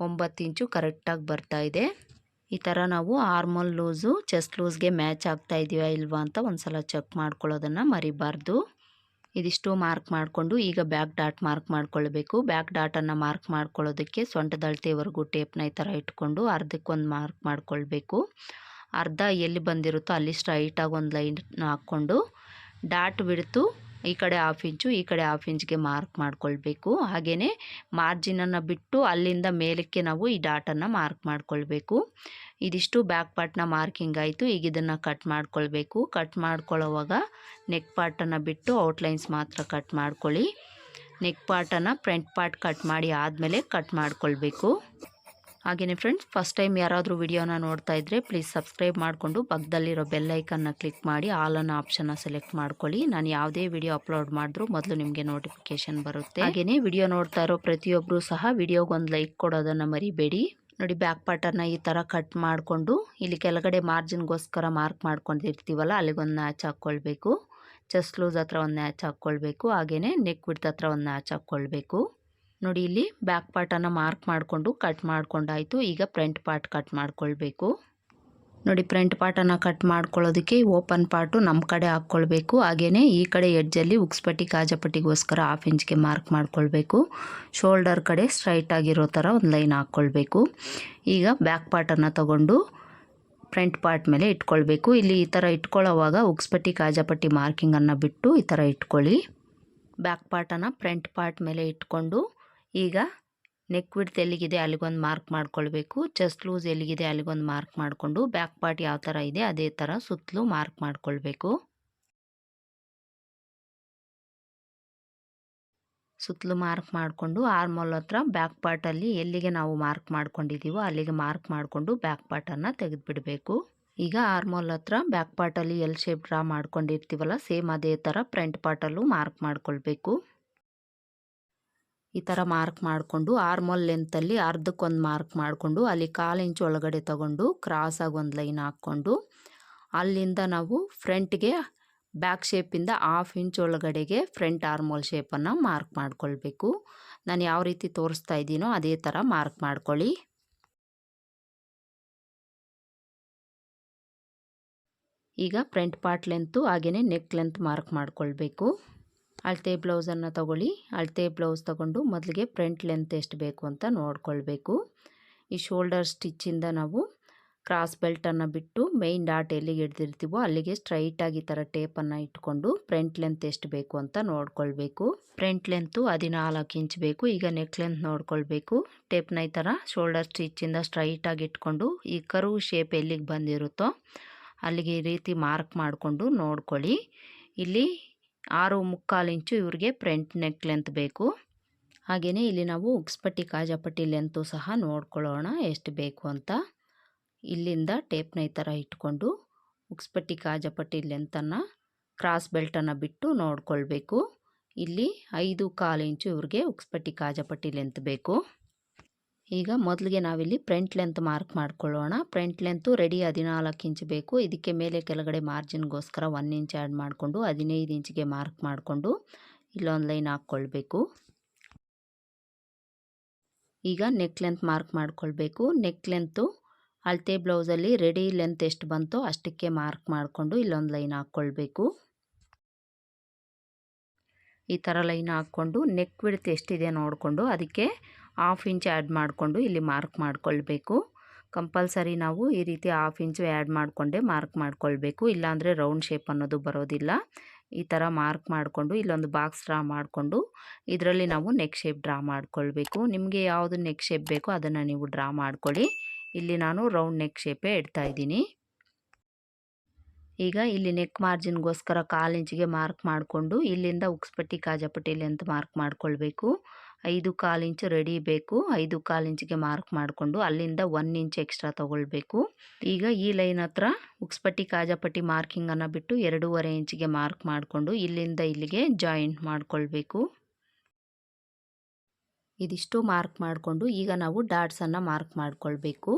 ಒಂಬತ್ತು ಇಂಚು ಕರೆಕ್ಟಾಗಿ ಬರ್ತಾ ಇದೆ. ಈ ಥರ ನಾವು ಆರ್ಮಲ್ ಲೂಸು, ಚೆಸ್ಟ್ ಲೂಸ್ಗೆ ಮ್ಯಾಚ್ ಆಗ್ತಾ ಇದೆಯಾ ಇಲ್ವಾ ಅಂತ ಒಂದು ಸಲ ಚೆಕ್ ಮಾಡ್ಕೊಳ್ಳೋದನ್ನು ಮರಿಬಾರ್ದು. ಇದಿಷ್ಟು ಮಾರ್ಕ್ ಮಾಡಿಕೊಂಡು ಈಗ ಬ್ಯಾಕ್ ಡಾಟ್ ಮಾರ್ಕ್ ಮಾಡ್ಕೊಳ್ಬೇಕು. ಬ್ಯಾಕ್ ಡಾಟನ್ನು ಮಾರ್ಕ್ ಮಾಡ್ಕೊಳ್ಳೋದಕ್ಕೆ ಸೊಂಟದ ಟೇಪ್ನ ಈ ಥರ ಇಟ್ಕೊಂಡು ಅರ್ಧಕ್ಕೊಂದು ಮಾರ್ಕ್ ಮಾಡ್ಕೊಳ್ಬೇಕು. ಅರ್ಧ ಎಲ್ಲಿ ಬಂದಿರುತ್ತೋ ಅಲ್ಲಿ ಸ್ಟ್ರೈಟಾಗಿ ಒಂದು ಲೈನ್ ಹಾಕ್ಕೊಂಡು ಡಾಟ್ ಬಿಡ್ತು. ಈ ಕಡೆ ಹಾಫ್ ಇಂಚು ಈ ಕಡೆ ಹಾಫ್ ಇಂಚ್ಗೆ ಮಾರ್ಕ್ ಮಾಡ್ಕೊಳ್ಬೇಕು. ಹಾಗೆಯೇ ಮಾರ್ಜಿನನ್ನು ಬಿಟ್ಟು ಅಲ್ಲಿಂದ ಮೇಲಕ್ಕೆ ನಾವು ಈ ಡಾಟನ್ನು ಮಾರ್ಕ್ ಮಾಡ್ಕೊಳ್ಬೇಕು. ಇದಿಷ್ಟು ಬ್ಯಾಕ್ ಪಾರ್ಟ್ನ ಮಾರ್ಕಿಂಗ್ ಆಯಿತು. ಈಗ ಇದನ್ನು ಕಟ್ ಮಾಡ್ಕೊಳ್ಬೇಕು. ಕಟ್ ಮಾಡ್ಕೊಳ್ಳೋವಾಗ ನೆಕ್ ಪಾರ್ಟನ್ನು ಬಿಟ್ಟು ಔಟ್ಲೈನ್ಸ್ ಮಾತ್ರ ಕಟ್ ಮಾಡ್ಕೊಳ್ಳಿ. ನೆಕ್ ಪಾರ್ಟನ್ನು ಫ್ರಂಟ್ ಪಾರ್ಟ್ ಕಟ್ ಮಾಡಿ ಆದಮೇಲೆ ಕಟ್ ಮಾಡ್ಕೊಳ್ಬೇಕು. ಹಾಗೆಯೇ ಫ್ರೆಂಡ್ಸ್ ಫಸ್ಟ್ ಟೈಮ್ ಯಾರಾದರೂ ವಿಡಿಯೋನ ನೋಡ್ತಾ ಇದ್ದರೆ ಪ್ಲೀಸ್ ಸಬ್ಸ್ಕ್ರೈಬ್ ಮಾಡಿಕೊಂಡು ಪಕ್ಕದಲ್ಲಿರೋ ಬೆಲ್ಲೈಕನ್ನ ಕ್ಲಿಕ್ ಮಾಡಿ ಆಲ್ ಅನ್ನೋ ಆಪ್ಷನ್ನ ಸೆಲೆಕ್ಟ್ ಮಾಡ್ಕೊಳ್ಳಿ. ನಾನು ಯಾವುದೇ ವಿಡಿಯೋ ಅಪ್ಲೋಡ್ ಮಾಡಿದ್ರು ಮೊದಲು ನಿಮಗೆ ನೋಟಿಫಿಕೇಶನ್ ಬರುತ್ತೆ. ಹಾಗೆಯೇ ವಿಡಿಯೋ ನೋಡ್ತಾ ಇರೋ ಪ್ರತಿಯೊಬ್ಬರು ಸಹ ವಿಡಿಯೋಗೊಂದು ಲೈಕ್ ಕೊಡೋದನ್ನು ಮರಿಬೇಡಿ. ನೋಡಿ ಬ್ಯಾಕ್ ಪಾರ್ಟನ್ನು ಈ ಥರ ಕಟ್ ಮಾಡಿಕೊಂಡು, ಇಲ್ಲಿ ಕೆಳಗಡೆ ಮಾರ್ಜಿನ್ಗೋಸ್ಕರ ಮಾರ್ಕ್ ಮಾಡ್ಕೊಂಡಿರ್ತೀವಲ್ಲ ಅಲ್ಲಿಗೊಂದು ನ್ಯಾಚ್ ಹಾಕ್ಕೊಳ್ಬೇಕು. ಚೆಸ್ಟ್ ಲೂಸ್ ಹತ್ರ ಒಂದು ನ್ಯಾಚ್ ಹಾಕ್ಕೊಳ್ಬೇಕು. ಹಾಗೆಯೇ ನೆಕ್ ಬಿಡ್ತ ಹತ್ರ ಒಂದು ನ್ಯಾಚ್ ಹಾಕ್ಕೊಳ್ಬೇಕು. ನೋಡಿ ಇಲ್ಲಿ ಬ್ಯಾಕ್ ಪಾರ್ಟನ್ನು ಮಾರ್ಕ್ ಮಾಡಿಕೊಂಡು ಕಟ್ ಮಾಡಿಕೊಂಡಾಯಿತು. ಈಗ ಫ್ರಂಟ್ ಪಾರ್ಟ್ ಕಟ್ ಮಾಡ್ಕೊಳ್ಬೇಕು. ನೋಡಿ ಫ್ರಂಟ್ ಪಾರ್ಟನ್ನು ಕಟ್ ಮಾಡ್ಕೊಳ್ಳೋದಕ್ಕೆ ಓಪನ್ ಪಾರ್ಟು ನಮ್ಮ ಕಡೆ ಹಾಕ್ಕೊಳ್ಬೇಕು. ಹಾಗೆಯೇ ಈ ಕಡೆ ಎಡ್ಜಲ್ಲಿ ಉಕ್ಸ್ಪಟ್ಟಿ, ಕಾಜಪಟ್ಟಿಗೋಸ್ಕರ ಹಾಫ್ ಇಂಚ್ಗೆ ಮಾರ್ಕ್ ಮಾಡ್ಕೊಳ್ಬೇಕು. ಶೋಲ್ಡರ್ ಕಡೆ ಸ್ಟ್ರೈಟ್ ಆಗಿರೋ ಥರ ಒಂದು ಲೈನ್ ಹಾಕ್ಕೊಳ್ಬೇಕು. ಈಗ ಬ್ಯಾಕ್ ಪಾರ್ಟನ್ನು ತಗೊಂಡು ಫ್ರಂಟ್ ಪಾರ್ಟ್ ಮೇಲೆ ಇಟ್ಕೊಳ್ಬೇಕು. ಇಲ್ಲಿ ಈ ಥರ ಇಟ್ಕೊಳ್ಳೋವಾಗ ಉಕ್ಸ್ಪಟ್ಟಿ, ಕಾಜಪಟ್ಟಿ ಮಾರ್ಕಿಂಗನ್ನು ಬಿಟ್ಟು ಈ ಥರ ಇಟ್ಕೊಳ್ಳಿ. ಬ್ಯಾಕ್ ಪಾರ್ಟನ್ನು ಫ್ರಂಟ್ ಪಾರ್ಟ್ ಮೇಲೆ ಇಟ್ಕೊಂಡು ಈಗ ನೆಕ್ ವಿಡ್ತ್ ಎಲ್ಲಿಗಿದೆ ಅಲ್ಲಿಗೊಂದು ಮಾರ್ಕ್ ಮಾಡ್ಕೊಳ್ಬೇಕು ಚೆಸ್ಟ್ ಲೂಸ್ ಎಲ್ಲಿಗಿದೆ ಅಲ್ಲಿಗೊಂದು ಮಾರ್ಕ್ ಮಾಡಿಕೊಂಡು ಬ್ಯಾಕ್ ಪಾರ್ಟ್ ಯಾವ ಥರ ಇದೆ ಅದೇ ಥರ ಸುತ್ತಲೂ ಮಾರ್ಕ್ ಮಾಡಿಕೊಳ್ಬೇಕು. ಸುತ್ತಲೂ ಮಾರ್ಕ್ ಮಾಡಿಕೊಂಡು ಆರ್ಮೋಲ್ ಹತ್ರ ಬ್ಯಾಕ್ ಪಾರ್ಟಲ್ಲಿ ಎಲ್ಲಿಗೆ ನಾವು ಮಾರ್ಕ್ ಮಾಡ್ಕೊಂಡಿದ್ದೀವೋ ಅಲ್ಲಿಗೆ ಮಾರ್ಕ್ ಮಾಡಿಕೊಂಡು ಬ್ಯಾಕ್ ಪಾರ್ಟನ್ನು ತೆಗೆದುಬಿಡಬೇಕು. ಈಗ ಆರ್ಮೋಲ್ ಹತ್ರ ಬ್ಯಾಕ್ ಪಾರ್ಟಲ್ಲಿ ಎಲ್ ಶೇಪ್ ಡ್ರಾ ಮಾಡ್ಕೊಂಡಿರ್ತೀವಲ್ಲ ಸೇಮ್ ಅದೇ ಥರ ಫ್ರಂಟ್ ಪಾರ್ಟಲ್ಲೂ ಮಾರ್ಕ್ ಮಾಡ್ಕೊಳ್ಬೇಕು. ಈ ಥರ ಮಾರ್ಕ್ ಮಾಡಿಕೊಂಡು ಆರ್ಮೋಲ್ ಲೆಂತಲ್ಲಿ ಅರ್ಧಕ್ಕೊಂದು ಮಾರ್ಕ್ ಮಾಡಿಕೊಂಡು ಅಲ್ಲಿ ಕಾಲು ಇಂಚು ಒಳಗಡೆ ತಗೊಂಡು ಕ್ರಾಸಾಗಿ ಒಂದು ಲೈನ್ ಹಾಕ್ಕೊಂಡು ಅಲ್ಲಿಂದ ನಾವು ಫ್ರಂಟ್ಗೆ ಬ್ಯಾಕ್ ಶೇಪಿಂದ ಹಾಫ್ ಇಂಚ್ ಒಳಗಡೆಗೆ ಫ್ರಂಟ್ ಆರ್ಮೋಲ್ ಶೇಪನ್ನು ಮಾರ್ಕ್ ಮಾಡ್ಕೊಳ್ಬೇಕು. ನಾನು ಯಾವ ರೀತಿ ತೋರಿಸ್ತಾ ಇದ್ದೀನೋ ಅದೇ ಥರ ಮಾರ್ಕ್ ಮಾಡ್ಕೊಳ್ಳಿ. ಈಗ ಫ್ರಂಟ್ ಪಾರ್ಟ್ ಲೆಂತು ಹಾಗೆಯೇ ನೆಕ್ ಲೆಂತ್ ಮಾರ್ಕ್ ಮಾಡ್ಕೊಳ್ಬೇಕು. ಅಳತೆ ಬ್ಲೌಸನ್ನು ತಗೊಳ್ಳಿ. ಅಳತೆ ಬ್ಲೌಸ್ ತಗೊಂಡು ಮೊದಲಿಗೆ ಫ್ರಂಟ್ ಲೆಂತ್ ಎಷ್ಟು ಬೇಕು ಅಂತ ನೋಡ್ಕೊಳ್ಬೇಕು. ಈ ಶೋಲ್ಡರ್ ಸ್ಟಿಚ್ಚಿಂದ ನಾವು ಕ್ರಾಸ್ ಬೆಲ್ಟನ್ನು ಬಿಟ್ಟು ಮೈನ್ ಡಾಟ್ ಎಲ್ಲಿಗೆ ಹಿಡ್ದಿರ್ತೀವೋ ಅಲ್ಲಿಗೆ ಸ್ಟ್ರೈಟಾಗಿ ಥರ ಟೇಪನ್ನು ಇಟ್ಕೊಂಡು ಫ್ರಂಟ್ ಲೆಂತ್ ಎಷ್ಟು ಬೇಕು ಅಂತ ನೋಡ್ಕೊಳ್ಬೇಕು. ಫ್ರಂಟ್ ಲೆಂತು ಹದಿನಾಲ್ಕು ಇಂಚ್ ಬೇಕು. ಈಗ ನೆಕ್ ಲೆಂತ್ ನೋಡ್ಕೊಳ್ಬೇಕು. ಟೇಪ್ನ ಈ ಥರ ಶೋಲ್ಡರ್ ಸ್ಟಿಚ್ಚಿಂದ ಸ್ಟ್ರೈಟಾಗಿ ಇಟ್ಕೊಂಡು ಈ ಕರು ಶೇಪ್ ಎಲ್ಲಿಗೆ ಬಂದಿರುತ್ತೋ ಅಲ್ಲಿಗೆ ಈ ರೀತಿ ಮಾರ್ಕ್ ಮಾಡಿಕೊಂಡು ನೋಡ್ಕೊಳ್ಳಿ. ಇಲ್ಲಿ ಆರು ಮುಕ್ಕಾಲು ಇಂಚು ಇವ್ರಿಗೆ ಫ್ರಂಟ್ ನೆಕ್ ಲೆಂತ್ ಬೇಕು. ಹಾಗೆಯೇ ಇಲ್ಲಿ ನಾವು ಉಕ್ಸ್ಪಟ್ಟಿ, ಕಾಜಾಪಟ್ಟಿ ಲೆಂತು ಸಹ ನೋಡ್ಕೊಳ್ಳೋಣ ಎಷ್ಟು ಬೇಕು ಅಂತ. ಇಲ್ಲಿಂದ ಟೇಪ್ನ ಈ ಥರ ಇಟ್ಕೊಂಡು ಉಕ್ಸ್ಪಟ್ಟಿ, ಕಾಜಾಪಟ್ಟಿ ಲೆಂತನ್ನು, ಕ್ರಾಸ್ ಬೆಲ್ಟನ್ನು ಬಿಟ್ಟು ನೋಡ್ಕೊಳ್ಬೇಕು. ಇಲ್ಲಿ ಐದು ಕಾಲು ಇಂಚು ಇವ್ರಿಗೆ ಉಕ್ಸ್ಪಟ್ಟಿ, ಕಾಜಾಪಟ್ಟಿ ಲೆಂತ್ ಬೇಕು. ಈಗ ಮೊದಲಿಗೆ ನಾವಿಲ್ಲಿ ಫ್ರಂಟ್ ಲೆಂತ್ ಮಾರ್ಕ್ ಮಾಡ್ಕೊಳ್ಳೋಣ. ಫ್ರಂಟ್ ಲೆಂತು ರೆಡಿ ಹದಿನಾಲ್ಕು ಇಂಚ್ ಬೇಕು. ಇದಕ್ಕೆ ಮೇಲೆ ಕೆಳಗಡೆ ಮಾರ್ಜಿನ್ಗೋಸ್ಕರ ಒನ್ ಇಂಚ್ ಆ್ಯಡ್ ಮಾಡಿಕೊಂಡು ಹದಿನೈದು ಇಂಚಿಗೆ ಮಾರ್ಕ್ ಮಾಡಿಕೊಂಡು ಇಲ್ಲೊಂದು ಲೈನ್ ಹಾಕ್ಕೊಳ್ಬೇಕು. ಈಗ ನೆಕ್ ಲೆಂತ್ ಮಾರ್ಕ್ ಮಾಡ್ಕೊಳ್ಬೇಕು. ನೆಕ್ ಲೆಂತು ಅಳತೆ ಬ್ಲೌಸಲ್ಲಿ ರೆಡಿ ಲೆಂತ್ ಎಷ್ಟು ಬಂತೋ ಅಷ್ಟಕ್ಕೆ ಮಾರ್ಕ್ ಮಾಡಿಕೊಂಡು ಇಲ್ಲೊಂದು ಲೈನ್ ಹಾಕ್ಕೊಳ್ಬೇಕು. ಈ ಥರ ಲೈನ್ ಹಾಕ್ಕೊಂಡು ನೆಕ್ ಬಿಡ್ತು ಎಷ್ಟಿದೆ ನೋಡಿಕೊಂಡು ಅದಕ್ಕೆ ಹಾಫ್ ಇಂಚ್ ಆ್ಯಡ್ ಮಾಡಿಕೊಂಡು ಇಲ್ಲಿ ಮಾರ್ಕ್ ಮಾಡಿಕೊಳ್ಬೇಕು. ಕಂಪಲ್ಸರಿ ನಾವು ಈ ರೀತಿ ಹಾಫ್ ಇಂಚು ಆ್ಯಡ್ ಮಾಡಿಕೊಂಡೇ ಮಾರ್ಕ್ ಮಾಡಿಕೊಳ್ಬೇಕು. ಇಲ್ಲಾಂದರೆ ರೌಂಡ್ ಶೇಪ್ ಅನ್ನೋದು ಬರೋದಿಲ್ಲ. ಈ ಥರ ಮಾರ್ಕ್ ಮಾಡಿಕೊಂಡು ಇಲ್ಲೊಂದು ಬಾಕ್ಸ್ ಡ್ರಾ ಮಾಡಿಕೊಂಡು ಇದರಲ್ಲಿ ನಾವು ನೆಕ್ ಶೇಪ್ ಡ್ರಾ ಮಾಡಿಕೊಳ್ಬೇಕು. ನಿಮಗೆ ಯಾವುದು ನೆಕ್ ಶೇಪ್ ಬೇಕೋ ಅದನ್ನು ನೀವು ಡ್ರಾ ಮಾಡ್ಕೊಳ್ಳಿ. ಇಲ್ಲಿ ನಾನು ರೌಂಡ್ ನೆಕ್ ಶೇಪೇ ಇಡ್ತಾ ಇದ್ದೀನಿ. ಈಗ ಇಲ್ಲಿ ನೆಕ್ ಮಾರ್ಜಿನ್ಗೋಸ್ಕರ ಕಾಲು ಇಂಚಿಗೆ ಮಾರ್ಕ್ ಮಾಡಿಕೊಂಡು ಇಲ್ಲಿಂದ ಉಕ್ಸ್ಪಟ್ಟಿ ಕಾಜಾಪಟ್ಟಿಲಿ ಅಂತ ಮಾರ್ಕ್ ಮಾಡ್ಕೊಳ್ಬೇಕು. ಐದು ಕಾಲು ಇಂಚು ರೆಡಿ ಬೇಕು. ಐದು ಕಾಲು ಇಂಚಿಗೆ ಮಾರ್ಕ್ ಮಾಡಿಕೊಂಡು ಅಲ್ಲಿಂದ ಒನ್ ಇಂಚ್ ಎಕ್ಸ್ಟ್ರಾ ತೊಗೊಳ್ಬೇಕು. ಈಗ ಈ ಲೈನ್ ಹತ್ರ ಉಕ್ಸ್ಪಟ್ಟಿ, ಕಾಜಾಪಟ್ಟಿ ಮಾರ್ಕಿಂಗನ್ನು ಬಿಟ್ಟು ಎರಡೂವರೆ ಇಂಚಿಗೆ ಮಾರ್ಕ್ ಮಾಡಿಕೊಂಡು ಇಲ್ಲಿಂದ ಇಲ್ಲಿಗೆ ಜಾಯಿಂಟ್ ಮಾಡ್ಕೊಳ್ಬೇಕು. ಇದಿಷ್ಟು ಮಾರ್ಕ್ ಮಾಡಿಕೊಂಡು ಈಗ ನಾವು ಡಾಟ್ಸನ್ನು ಮಾರ್ಕ್ ಮಾಡಿಕೊಳ್ಬೇಕು.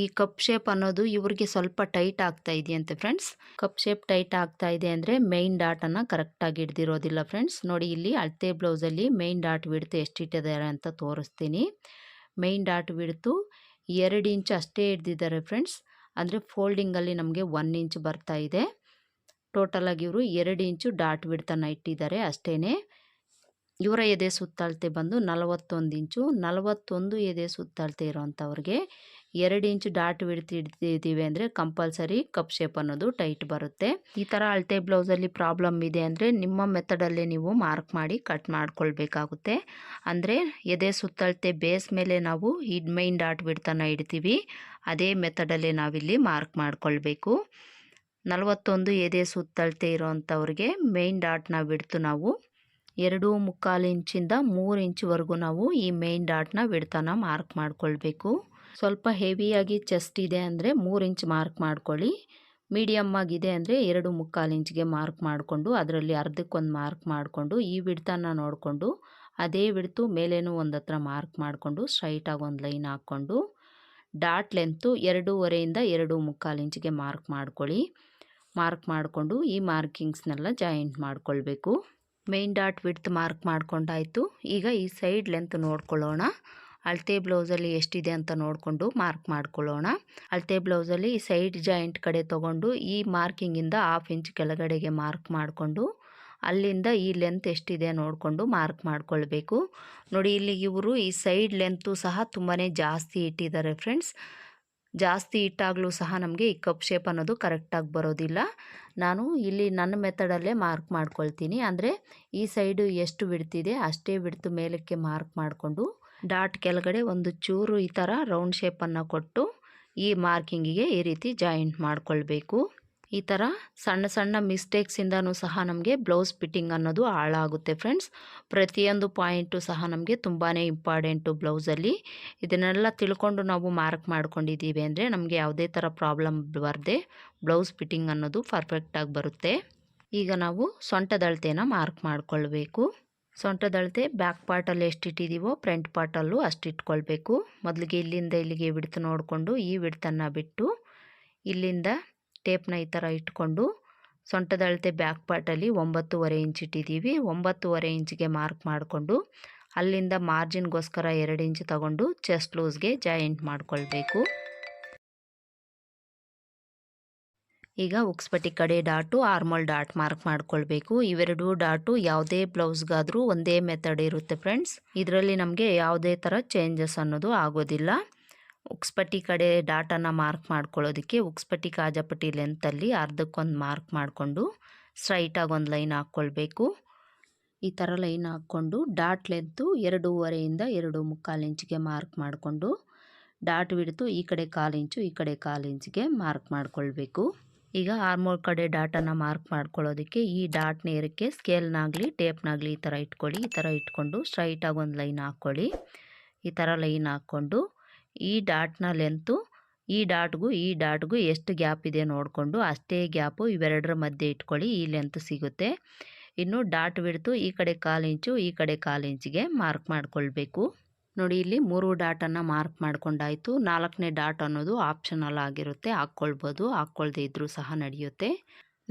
ಈ ಕಪ್ ಶೇಪ್ ಅನ್ನೋದು ಇವ್ರಿಗೆ ಸ್ವಲ್ಪ ಟೈಟ್ ಆಗ್ತಾ ಇದೆಯಂತೆ ಫ್ರೆಂಡ್ಸ್. ಕಪ್ ಶೇಪ್ ಟೈಟ್ ಆಗ್ತಾ ಇದೆ ಅಂದರೆ ಮೈನ್ ಡಾಟನ್ನು ಕರೆಕ್ಟಾಗಿ ಹಿಡ್ದಿರೋದಿಲ್ಲ ಫ್ರೆಂಡ್ಸ್. ನೋಡಿ ಇಲ್ಲಿ ಅಳತೆ ಬ್ಲೌಸಲ್ಲಿ ಮೈನ್ ಡಾಟ್ ಬಿಡ್ತು ಎಷ್ಟಿಟ್ಟಿದ್ದಾರೆ ಅಂತ ತೋರಿಸ್ತೀನಿ. ಮೈನ್ ಡಾಟ್ ಬಿಡ್ತು ಎರಡು ಇಂಚ್ ಅಷ್ಟೇ ಹಿಡ್ದಿದ್ದಾರೆ ಫ್ರೆಂಡ್ಸ್. ಅಂದರೆ ಫೋಲ್ಡಿಂಗಲ್ಲಿ ನಮಗೆ ಒನ್ ಇಂಚ್ ಬರ್ತಾ ಇದೆ. ಟೋಟಲಾಗಿ ಇವರು ಎರಡು ಇಂಚು ಡಾಟ್ ಬಿಡ್ತನ ಇಟ್ಟಿದ್ದಾರೆ ಅಷ್ಟೇ ಇವರ ಎದೆ ಸುತ್ತಳತೆ ಬಂದು ನಲವತ್ತೊಂದು ಇಂಚು, ನಲವತ್ತೊಂದು ಎದೆ ಸುತ್ತಳತೆ ಇರೋವಂಥವ್ರಿಗೆ ಎರಡು ಇಂಚು ಡಾಟ್ ಬಿಡ್ತಿ ಇಡ್ತಿದ್ದೀವಿ ಅಂದರೆ ಕಂಪಲ್ಸರಿ ಕಪ್ ಶೇಪ್ ಅನ್ನೋದು ಟೈಟ್ ಬರುತ್ತೆ. ಈ ಥರ ಅಳತೆ ಬ್ಲೌಸಲ್ಲಿ ಪ್ರಾಬ್ಲಮ್ ಇದೆ ಅಂದರೆ ನಿಮ್ಮ ಮೆಥಡಲ್ಲೇ ನೀವು ಮಾರ್ಕ್ ಮಾಡಿ ಕಟ್ ಮಾಡ್ಕೊಳ್ಬೇಕಾಗುತ್ತೆ. ಅಂದರೆ ಎದೆ ಸುತ್ತಳತೆ ಬೇಸ್ ಮೇಲೆ ನಾವು ಈ ಮೈನ್ ಡಾಟ್ ಬಿಡ್ತನ ಇಡ್ತೀವಿ. ಅದೇ ಮೆಥಡಲ್ಲೇ ನಾವಿಲ್ಲಿ ಮಾರ್ಕ್ ಮಾಡ್ಕೊಳ್ಬೇಕು. ನಲವತ್ತೊಂದು ಎದೆ ಸುತ್ತಳತೆ ಇರೋವಂಥವ್ರಿಗೆ ಮೇಯ್ನ್ ಡಾಟ್ನ ಬಿಡ್ತು ನಾವು ಎರಡು ಮುಕ್ಕಾಲು ಇಂಚಿಂದ ಮೂರು ಇಂಚ್ವರೆಗೂ ನಾವು ಈ ಮೇನ್ ಡಾಟ್ನ ಬಿಡ್ತಾನ ಮಾರ್ಕ್ ಮಾಡ್ಕೊಳ್ಬೇಕು. ಸ್ವಲ್ಪ ಹೆವಿಯಾಗಿ ಚೆಸ್ಟ್ ಇದೆ ಅಂದರೆ ಮೂರು ಇಂಚ್ ಮಾರ್ಕ್ ಮಾಡ್ಕೊಳ್ಳಿ. ಮೀಡಿಯಮ್ ಆಗಿದೆ ಅಂದರೆ ಎರಡು ಮುಕ್ಕಾಲು ಇಂಚ್ಗೆ ಮಾರ್ಕ್ ಮಾಡಿಕೊಂಡು ಅದರಲ್ಲಿ ಅರ್ಧಕ್ಕೊಂದು ಮಾರ್ಕ್ ಮಾಡಿಕೊಂಡು ಈ ವಿಡ್ತನ ನೋಡಿಕೊಂಡು ಅದೇ ಬಿಡ್ತು ಮೇಲೇನೂ ಒಂದು ಹತ್ರ ಮಾರ್ಕ್ ಮಾಡಿಕೊಂಡು ಸ್ಟ್ರೈಟಾಗಿ ಒಂದು ಲೈನ್ ಹಾಕ್ಕೊಂಡು ಡಾಟ್ ಲೆಂತು ಎರಡೂವರೆಯಿಂದ ಎರಡು ಮುಕ್ಕಾಲು ಇಂಚಿಗೆ ಮಾರ್ಕ್ ಮಾಡ್ಕೊಳ್ಳಿ. ಮಾರ್ಕ್ ಮಾಡಿಕೊಂಡು ಈ ಮಾರ್ಕಿಂಗ್ಸ್ನೆಲ್ಲ ಜಾಯಿಂಟ್ ಮಾಡ್ಕೊಳ್ಬೇಕು. ಮೇನ್ ಡಾಟ್ ವಿಡ್ತ್ ಮಾರ್ಕ್ ಮಾಡ್ಕೊಂಡಾಯಿತು. ಈಗ ಈ ಸೈಡ್ ಲೆಂತ್ ನೋಡ್ಕೊಳ್ಳೋಣ. ಅಳತೆ ಬ್ಲೌಸಲ್ಲಿ ಎಷ್ಟಿದೆ ಅಂತ ನೋಡಿಕೊಂಡು ಮಾರ್ಕ್ ಮಾಡ್ಕೊಳ್ಳೋಣ. ಅಳತೆ ಬ್ಲೌಸಲ್ಲಿ ಈ ಸೈಡ್ ಜಾಯಿಂಟ್ ಕಡೆ ತೊಗೊಂಡು ಈ ಮಾರ್ಕಿಂಗಿಂದ ಹಾಫ್ ಇಂಚ್ ಕೆಳಗಡೆಗೆ ಮಾರ್ಕ್ ಮಾಡಿಕೊಂಡು ಅಲ್ಲಿಂದ ಈ ಲೆಂತ್ ಎಷ್ಟಿದೆ ನೋಡಿಕೊಂಡು ಮಾರ್ಕ್ ಮಾಡ್ಕೊಳ್ಬೇಕು. ನೋಡಿ ಇಲ್ಲಿ ಇವರು ಈ ಸೈಡ್ ಲೆಂತು ಸಹ ತುಂಬಾ ಜಾಸ್ತಿ ಇಟ್ಟಿದ್ದಾರೆ ಫ್ರೆಂಡ್ಸ್ ಜಾಸ್ತಿ ಇಟ್ಟಾಗಲೂ ಸಹ ನಮಗೆ ಈ ಕಪ್ ಶೇಪ್ ಅನ್ನೋದು ಕರೆಕ್ಟಾಗಿ ಬರೋದಿಲ್ಲ. ನಾನು ಇಲ್ಲಿ ನನ್ನ ಮೆಥಡಲ್ಲೇ ಮಾರ್ಕ್ ಮಾಡ್ಕೊಳ್ತೀನಿ. ಅಂದರೆ ಈ ಸೈಡು ಎಷ್ಟು ಬಿಡ್ತಿದೆ ಅಷ್ಟೇ ಬಿಡ್ತು ಮೇಲಕ್ಕೆ ಮಾರ್ಕ್ ಮಾಡಿಕೊಂಡು ಡಾಟ್ ಕೆಳಗಡೆ ಒಂದು ಚೂರು ಈ ಥರ ರೌಂಡ್ ಶೇಪನ್ನು ಕೊಟ್ಟು ಈ ಮಾರ್ಕಿಂಗಿಗೆ ಈ ರೀತಿ ಜಾಯಿಂಟ್ ಮಾಡಿಕೊಳ್ಬೇಕು. ಈ ಥರ ಸಣ್ಣ ಸಣ್ಣ ಮಿಸ್ಟೇಕ್ಸಿಂದನೂ ಸಹ ನಮಗೆ ಬ್ಲೌಸ್ ಫಿಟ್ಟಿಂಗ್ ಅನ್ನೋದು ಹಾಳಾಗುತ್ತೆ ಫ್ರೆಂಡ್ಸ್. ಪ್ರತಿಯೊಂದು ಪಾಯಿಂಟು ಸಹ ನಮಗೆ ತುಂಬಾ ಇಂಪಾರ್ಟೆಂಟು ಬ್ಲೌಸಲ್ಲಿ. ಇದನ್ನೆಲ್ಲ ತಿಳ್ಕೊಂಡು ನಾವು ಮಾರ್ಕ್ ಮಾಡ್ಕೊಂಡಿದ್ದೀವಿ ಅಂದರೆ ನಮಗೆ ಯಾವುದೇ ಥರ ಪ್ರಾಬ್ಲಮ್ ಬರದೆ ಬ್ಲೌಸ್ ಫಿಟ್ಟಿಂಗ್ ಅನ್ನೋದು ಪರ್ಫೆಕ್ಟಾಗಿ ಬರುತ್ತೆ. ಈಗ ನಾವು ಸೊಂಟದಳತೆನ ಮಾರ್ಕ್ ಮಾಡಿಕೊಳ್ಬೇಕು. ಸೊಂಟದಳತೆ ಬ್ಯಾಕ್ ಪಾರ್ಟಲ್ಲಿ ಎಷ್ಟು ಇಟ್ಟಿದ್ದೀವೋ ಫ್ರಂಟ್ ಪಾರ್ಟಲ್ಲೂ ಅಷ್ಟು ಇಟ್ಕೊಳ್ಬೇಕು ಮೊದಲಿಗೆ ಇಲ್ಲಿಂದ ಇಲ್ಲಿಗೆ ಬಿಡ್ತು ನೋಡಿಕೊಂಡು ಈ ಬಿಡ್ತನ್ನು ಬಿಟ್ಟು ಇಲ್ಲಿಂದ ಟೇಪ್ನ ಈ ಥರ ಇಟ್ಕೊಂಡು ಸೊಂಟದ ಅಳತೆ ಬ್ಯಾಕ್ ಪಾರ್ಟಲ್ಲಿ ಒಂಬತ್ತುವರೆ ಇಂಚ್ ಇಟ್ಟಿದ್ದೀವಿ. ಒಂಬತ್ತುವರೆ ಇಂಚಿಗೆ ಮಾರ್ಕ್ ಮಾಡಿಕೊಂಡು ಅಲ್ಲಿಂದ ಮಾರ್ಜಿನ್ಗೋಸ್ಕರ ಎರಡು ಇಂಚ್ ತಗೊಂಡು ಚೆಸ್ಟ್ ಲೂಸ್ಗೆ ಜಾಯಿಂಟ್ ಮಾಡಿಕೊಳ್ಬೇಕು. ಈಗ ಉಕ್ಸ್ಪಟ್ಟಿ ಕಡೆ ಡಾಟು, ಆರ್ಮಲ್ ಡಾಟ್ ಮಾರ್ಕ್ ಮಾಡ್ಕೊಳ್ಬೇಕು. ಇವೆರಡು ಡಾಟು ಯಾವುದೇ ಬ್ಲೌಸ್ಗಾದರೂ ಒಂದೇ ಮೆಥಡ್ ಇರುತ್ತೆ ಫ್ರೆಂಡ್ಸ್. ಇದರಲ್ಲಿ ನಮಗೆ ಯಾವುದೇ ಥರ ಚೇಂಜಸ್ ಅನ್ನೋದು ಆಗೋದಿಲ್ಲ. ಉಕ್ಸ್ಪಟ್ಟಿ ಕಡೆ ಡಾಟಾನ ಮಾರ್ಕ್ ಮಾಡ್ಕೊಳ್ಳೋದಕ್ಕೆ ಉಕ್ಸ್ಪಟ್ಟಿ ಕಾಜಪಟ್ಟಿ ಲೆಂತಲ್ಲಿ ಅರ್ಧಕ್ಕೊಂದು ಮಾರ್ಕ್ ಮಾಡಿಕೊಂಡು ಸ್ಟ್ರೈಟಾಗಿ ಒಂದು ಲೈನ್ ಹಾಕ್ಕೊಳ್ಬೇಕು. ಈ ಥರ ಲೈನ್ ಹಾಕ್ಕೊಂಡು ಡಾಟ್ ಲೆಂತು ಎರಡೂವರೆಯಿಂದ ಎರಡು ಮುಕ್ಕಾಲು ಇಂಚಿಗೆ ಮಾರ್ಕ್ ಮಾಡಿಕೊಂಡು ಡಾಟ್ ಬಿಡ್ತು ಈ ಕಡೆ ಕಾಲು ಇಂಚು, ಈ ಕಡೆ ಕಾಲು ಇಂಚಿಗೆ ಮಾರ್ಕ್ ಮಾಡಿಕೊಳ್ಬೇಕು. ಈಗ ಆರ್ಮೋಲ್ ಕಡೆ ಡಾಟನ್ನು ಮಾರ್ಕ್ ಮಾಡ್ಕೊಳ್ಳೋದಕ್ಕೆ ಈ ಡಾಟ್ ನೇರಕ್ಕೆ ಸ್ಕೇಲ್ನಾಗಲಿ, ಟೇಪ್ನಾಗಲಿ ಈ ಥರ ಇಟ್ಕೊಳ್ಳಿ, ಈ ಥರ ಇಟ್ಕೊಂಡು ಸ್ಟ್ರೈಟಾಗಿ ಒಂದು ಲೈನ್ ಹಾಕ್ಕೊಳ್ಳಿ. ಈ ಥರ ಲೈನ್ ಹಾಕ್ಕೊಂಡು ಈ ಡಾಟ್ನ ಲೆಂತು, ಈ ಡಾಟ್ಗೂ ಈ ಡಾಟ್ಗೂ ಎಷ್ಟು ಗ್ಯಾಪ್ ಇದೆ ನೋಡಿಕೊಂಡು ಅಷ್ಟೇ ಗ್ಯಾಪು ಇವೆರಡರ ಮಧ್ಯೆ ಇಟ್ಕೊಳ್ಳಿ, ಈ ಲೆಂತ್ ಸಿಗುತ್ತೆ. ಇನ್ನು ಡಾಟ್ ಬಿಡ್ತು ಈ ಕಡೆ ಕಾಲು ಇಂಚು, ಈ ಕಡೆ ಕಾಲು ಇಂಚಿಗೆ ಮಾರ್ಕ್ ಮಾಡಿಕೊಳ್ಬೇಕು. ನೋಡಿ ಇಲ್ಲಿ ಮೂರು ಡಾಟನ್ನು ಮಾರ್ಕ್ ಮಾಡ್ಕೊಂಡಾಯಿತು. ನಾಲ್ಕನೇ ಡಾಟ್ ಅನ್ನೋದು ಆಪ್ಷನಲ್ ಆಗಿರುತ್ತೆ, ಹಾಕ್ಕೊಳ್ಬೋದು, ಹಾಕ್ಕೊಳ್ದೇ ಇದ್ದರೂ ಸಹ ನಡೆಯುತ್ತೆ.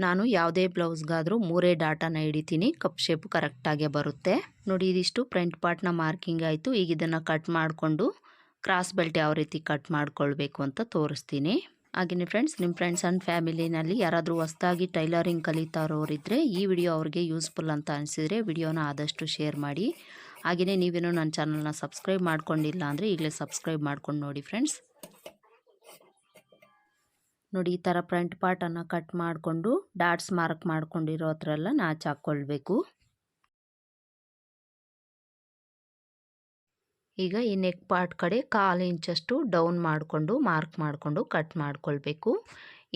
ನಾನು ಯಾವುದೇ ಬ್ಲೌಸ್ಗಾದರೂ ಮೂರೇ ಡಾಟನ ಹಿಡಿತೀನಿ, ಕಪ್ ಶೇಪ್ ಕರೆಕ್ಟಾಗೆ ಬರುತ್ತೆ. ನೋಡಿ ಇದಿಷ್ಟು ಫ್ರಂಟ್ ಪಾರ್ಟ್ನ ಮಾರ್ಕಿಂಗ್ ಆಯಿತು. ಈಗ ಇದನ್ನು ಕಟ್ ಮಾಡಿಕೊಂಡು ಕ್ರಾಸ್ ಬೆಲ್ಟ್ ಯಾವ ರೀತಿ ಕಟ್ ಮಾಡ್ಕೊಳ್ಬೇಕು ಅಂತ ತೋರಿಸ್ತೀನಿ. ಹಾಗೆಯೇ ಫ್ರೆಂಡ್ಸ್ ನಿಮ್ಮ ಫ್ರೆಂಡ್ಸ್ ಆ್ಯಂಡ್ ಫ್ಯಾಮಿಲಿನಲ್ಲಿ ಯಾರಾದರೂ ಹೊಸ್ದಾಗಿ ಟೈಲರಿಂಗ್ ಕಲಿತಾ ಇರೋರಿದ್ದರೆ ಈ ವಿಡಿಯೋ ಅವ್ರಿಗೆ ಯೂಸ್ಫುಲ್ ಅಂತ ಅನಿಸಿದರೆ ವಿಡಿಯೋನ ಆದಷ್ಟು ಶೇರ್ ಮಾಡಿ. ಹಾಗೆಯೇ ನೀವೇನೋ ನನ್ನ ಚಾನಲ್ನ ಸಬ್ಸ್ಕ್ರೈಬ್ ಮಾಡ್ಕೊಂಡಿಲ್ಲ ಅಂದರೆ ಈಗಲೇ ಸಬ್ಸ್ಕ್ರೈಬ್ ಮಾಡ್ಕೊಂಡು ನೋಡಿ ಫ್ರೆಂಡ್ಸ್ ನೋಡಿ ಈ ಥರ ಫ್ರಂಟ್ ಪಾರ್ಟನ್ನು ಕಟ್ ಮಾಡಿಕೊಂಡು ಡಾಟ್ಸ್ ಮಾರ್ಕ್ ಮಾಡ್ಕೊಂಡಿರೋ ಹತ್ರ ಎಲ್ಲ ನಾಚ್ ಹಾಕ್ಕೊಳ್ಬೇಕು. ಈಗ ಈ ನೆಕ್ ಪಾರ್ಟ್ ಕಡೆ ಕಾಲು ಇಂಚಷ್ಟು ಡೌನ್ ಮಾಡಿಕೊಂಡು ಮಾರ್ಕ್ ಮಾಡಿಕೊಂಡು ಕಟ್ ಮಾಡ್ಕೊಳ್ಬೇಕು.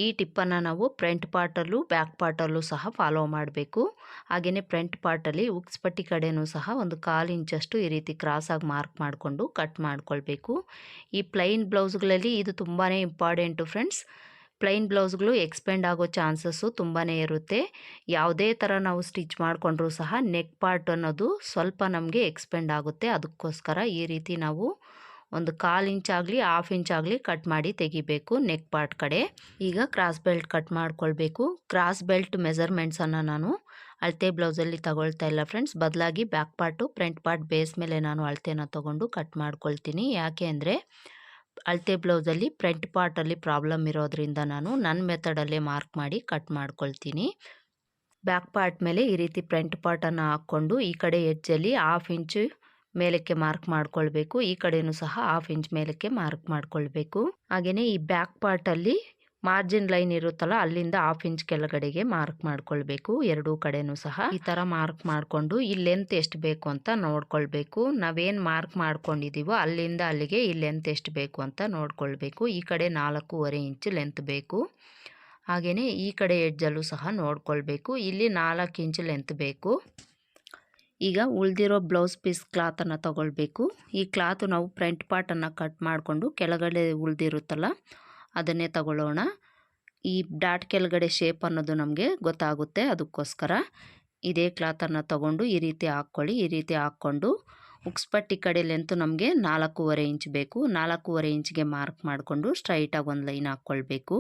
ಈ ಟಿಪ್ಪನ್ನು ನಾವು ಫ್ರಂಟ್ ಪಾರ್ಟಲ್ಲೂ ಬ್ಯಾಕ್ ಪಾರ್ಟಲ್ಲೂ ಸಹ ಫಾಲೋ ಮಾಡಬೇಕು. ಹಾಗೆಯೇ ಫ್ರಂಟ್ ಪಾರ್ಟಲ್ಲಿ ಉಕ್ಸ್ ಪಟ್ಟಿ ಕಡೆನೂ ಸಹ ಒಂದು ಕಾಲು ಇಂಚಷ್ಟು ಈ ರೀತಿ ಕ್ರಾಸಾಗಿ ಮಾರ್ಕ್ ಮಾಡಿಕೊಂಡು ಕಟ್ ಮಾಡ್ಕೊಳ್ಬೇಕು. ಈ ಪ್ಲೈನ್ ಬ್ಲೌಸ್ಗಳಲ್ಲಿ ಇದು ತುಂಬಾ ಇಂಪಾರ್ಟೆಂಟು ಫ್ರೆಂಡ್ಸ್ ಪ್ಲೈನ್ ಬ್ಲೌಸ್ಗಳು ಎಕ್ಸ್ಪೆಂಡ್ ಆಗೋ ಚಾನ್ಸಸ್ಸು ತುಂಬಾ ಇರುತ್ತೆ. ಯಾವುದೇ ಥರ ನಾವು ಸ್ಟಿಚ್ ಮಾಡಿಕೊಂಡ್ರೂ ಸಹ ನೆಕ್ ಪಾರ್ಟ್ ಅನ್ನೋದು ಸ್ವಲ್ಪ ನಮಗೆ ಎಕ್ಸ್ಪೆಂಡ್ ಆಗುತ್ತೆ. ಅದಕ್ಕೋಸ್ಕರ ಈ ರೀತಿ ನಾವು ಒಂದು ಕಾಲು ಇಂಚಾಗಲಿ ಹಾಫ್ ಇಂಚಾಗಲಿ ಕಟ್ ಮಾಡಿ ತೆಗಿಬೇಕು ನೆಕ್ ಪಾರ್ಟ್ ಕಡೆ. ಈಗ ಕ್ರಾಸ್ ಬೆಲ್ಟ್ ಕಟ್ ಮಾಡ್ಕೊಳ್ಬೇಕು. ಕ್ರಾಸ್ ಬೆಲ್ಟ್ ಮೆಸರ್ಮೆಂಟ್ಸನ್ನು ನಾನು ಅಳತೆ ಬ್ಲೌಸಲ್ಲಿ ತಗೊಳ್ತಾ ಇಲ್ಲ ಫ್ರೆಂಡ್ಸ್. ಬದಲಾಗಿ back part, front part base ಮೇಲೆ ನಾನು ಅಳತೆನ ತೊಗೊಂಡು ಕಟ್ ಮಾಡ್ಕೊಳ್ತೀನಿ. ಯಾಕೆ ಅಂದರೆ ಅಳತೆ ಬ್ಲೌಸಲ್ಲಿ ಫ್ರಂಟ್ ಪಾರ್ಟಲ್ಲಿ ಪ್ರಾಬ್ಲಮ್ ಇರೋದ್ರಿಂದ ನಾನು ನನ್ನ ಮೆಥಡಲ್ಲೇ ಮಾರ್ಕ್ ಮಾಡಿ ಕಟ್ ಮಾಡ್ಕೊಳ್ತೀನಿ. ಬ್ಯಾಕ್ ಪಾರ್ಟ್ ಮೇಲೆ ಈ ರೀತಿ ಫ್ರಂಟ್ ಪಾರ್ಟನ್ನು ಹಾಕ್ಕೊಂಡು ಈ ಕಡೆ ಹೆಜ್ಜಲ್ಲಿ ಹಾಫ್ ಇಂಚು ಮೇಲಕ್ಕೆ ಮಾರ್ಕ್ ಮಾಡ್ಕೊಳ್ಬೇಕು. ಈ ಕಡೆಯೂ ಸಹ ಹಾಫ್ ಇಂಚ್ ಮೇಲಕ್ಕೆ ಮಾರ್ಕ್ ಮಾಡ್ಕೊಳ್ಬೇಕು. ಹಾಗೆಯೇ ಈ ಬ್ಯಾಕ್ ಪಾರ್ಟಲ್ಲಿ ಮಾರ್ಜಿನ್ ಲೈನ್ ಇರುತ್ತಲ್ಲ, ಅಲ್ಲಿಂದ ಹಾಫ್ ಇಂಚ್ ಕೆಳಗಡೆಗೆ ಮಾರ್ಕ್ ಮಾಡ್ಕೊಳ್ಬೇಕು. ಎರಡೂ ಕಡೆನೂ ಸಹ ಈ ತರ ಮಾರ್ಕ್ ಮಾಡಿಕೊಂಡು ಈ ಲೆಂತ್ ಎಷ್ಟು ಬೇಕು ಅಂತ ನೋಡ್ಕೊಳ್ಬೇಕು. ನಾವೇನು ಮಾರ್ಕ್ ಮಾಡ್ಕೊಂಡಿದೀವೋ ಅಲ್ಲಿಂದ ಅಲ್ಲಿಗೆ ಈ ಲೆಂತ್ ಎಷ್ಟು ಬೇಕು ಅಂತ ನೋಡ್ಕೊಳ್ಬೇಕು. ಈ ಕಡೆ ನಾಲ್ಕೂವರೆ ಇಂಚ್ ಲೆಂತ್ ಬೇಕು. ಹಾಗೆಯೇ ಈ ಕಡೆ ಎಡ್ಜಲ್ಲೂ ಸಹ ನೋಡ್ಕೊಳ್ಬೇಕು. ಇಲ್ಲಿ ನಾಲ್ಕು ಇಂಚ್ ಲೆಂತ್ ಬೇಕು. ಈಗ ಉಳಿದಿರೋ ಬ್ಲೌಸ್ ಪೀಸ್ ಕ್ಲಾತನ್ನು ತಗೊಳ್ಬೇಕು. ಈ ಕ್ಲಾತು ನಾವು ಫ್ರಂಟ್ ಪಾರ್ಟನ್ನು ಕಟ್ ಮಾಡಿಕೊಂಡು ಕೆಳಗಡೆ ಉಳಿದಿರುತ್ತಲ್ಲ ಅದನ್ನೇ ತಗೊಳ್ಳೋಣ. ಈ ಡಾಟ್ ಕೆಳಗಡೆ ಶೇಪ್ ಅನ್ನೋದು ನಮಗೆ ಗೊತ್ತಾಗುತ್ತೆ ಅದಕ್ಕೋಸ್ಕರ. ಇದೇ ಕ್ಲಾತನ್ನು ತಗೊಂಡು ಈ ರೀತಿ ಹಾಕ್ಕೊಳ್ಳಿ. ಈ ರೀತಿ ಹಾಕ್ಕೊಂಡು ಉಕ್ಸ್ಪಟ್ಟಿ ಕಡೆ ಲೆಂತು ನಮಗೆ ನಾಲ್ಕೂವರೆ ಇಂಚ್ ಬೇಕು. ನಾಲ್ಕೂವರೆ ಇಂಚ್ಗೆ ಮಾರ್ಕ್ ಮಾಡಿಕೊಂಡು ಸ್ಟ್ರೈಟಾಗಿ ಒಂದು ಲೈನ್ ಹಾಕ್ಕೊಳ್ಬೇಕು.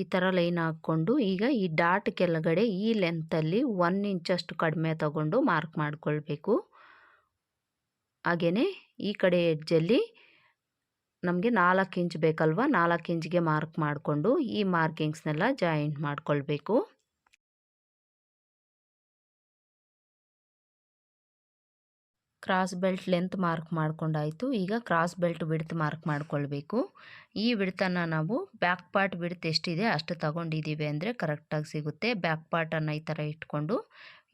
ಈ ಥರ ಲೈನ್ ಹಾಕ್ಕೊಂಡು ಈಗ ಈ ಡಾಟ್ ಕೆಳಗಡೆ ಈ ಲೆಂತಲ್ಲಿ ಒನ್ ಇಂಚಷ್ಟು ಕಡಿಮೆ ತಗೊಂಡು ಮಾರ್ಕ್ ಮಾಡಿಕೊಳ್ಬೇಕು. ಹಾಗೆಯೇ ಈ ಕಡೆ ಎಡ್ಜಲ್ಲಿ ನಮಗೆ ನಾಲ್ಕು ಇಂಚ್ ಬೇಕಲ್ವ? ನಾಲ್ಕು ಇಂಚ್ಗೆ ಮಾರ್ಕ್ ಮಾಡಿಕೊಂಡು ಈ ಮಾರ್ಕಿಂಗ್ಸ್ನೆಲ್ಲ ಜಾಯಿಂಟ್ ಮಾಡಿಕೊಳ್ಬೇಕು. ಕ್ರಾಸ್ ಬೆಲ್ಟ್ ಲೆಂತ್ ಮಾರ್ಕ್ ಮಾಡ್ಕೊಂಡಾಯಿತು. ಈಗ ಕ್ರಾಸ್ ಬೆಲ್ಟ್ ವಿಡ್ತ್ ಮಾರ್ಕ್ ಮಾಡ್ಕೊಳ್ಬೇಕು. ಈ ವಿಡ್ತನ್ನು ನಾವು ಬ್ಯಾಕ್ ಪಾರ್ಟ್ ವಿಡ್ತ್ ಎಷ್ಟಿದೆ ಅಷ್ಟು ತಗೊಂಡಿದ್ದೀವಿ ಅಂದರೆ ಕರೆಕ್ಟಾಗಿ ಸಿಗುತ್ತೆ. ಬ್ಯಾಕ್ ಪಾರ್ಟನ್ನು ಈ ಥರ ಇಟ್ಕೊಂಡು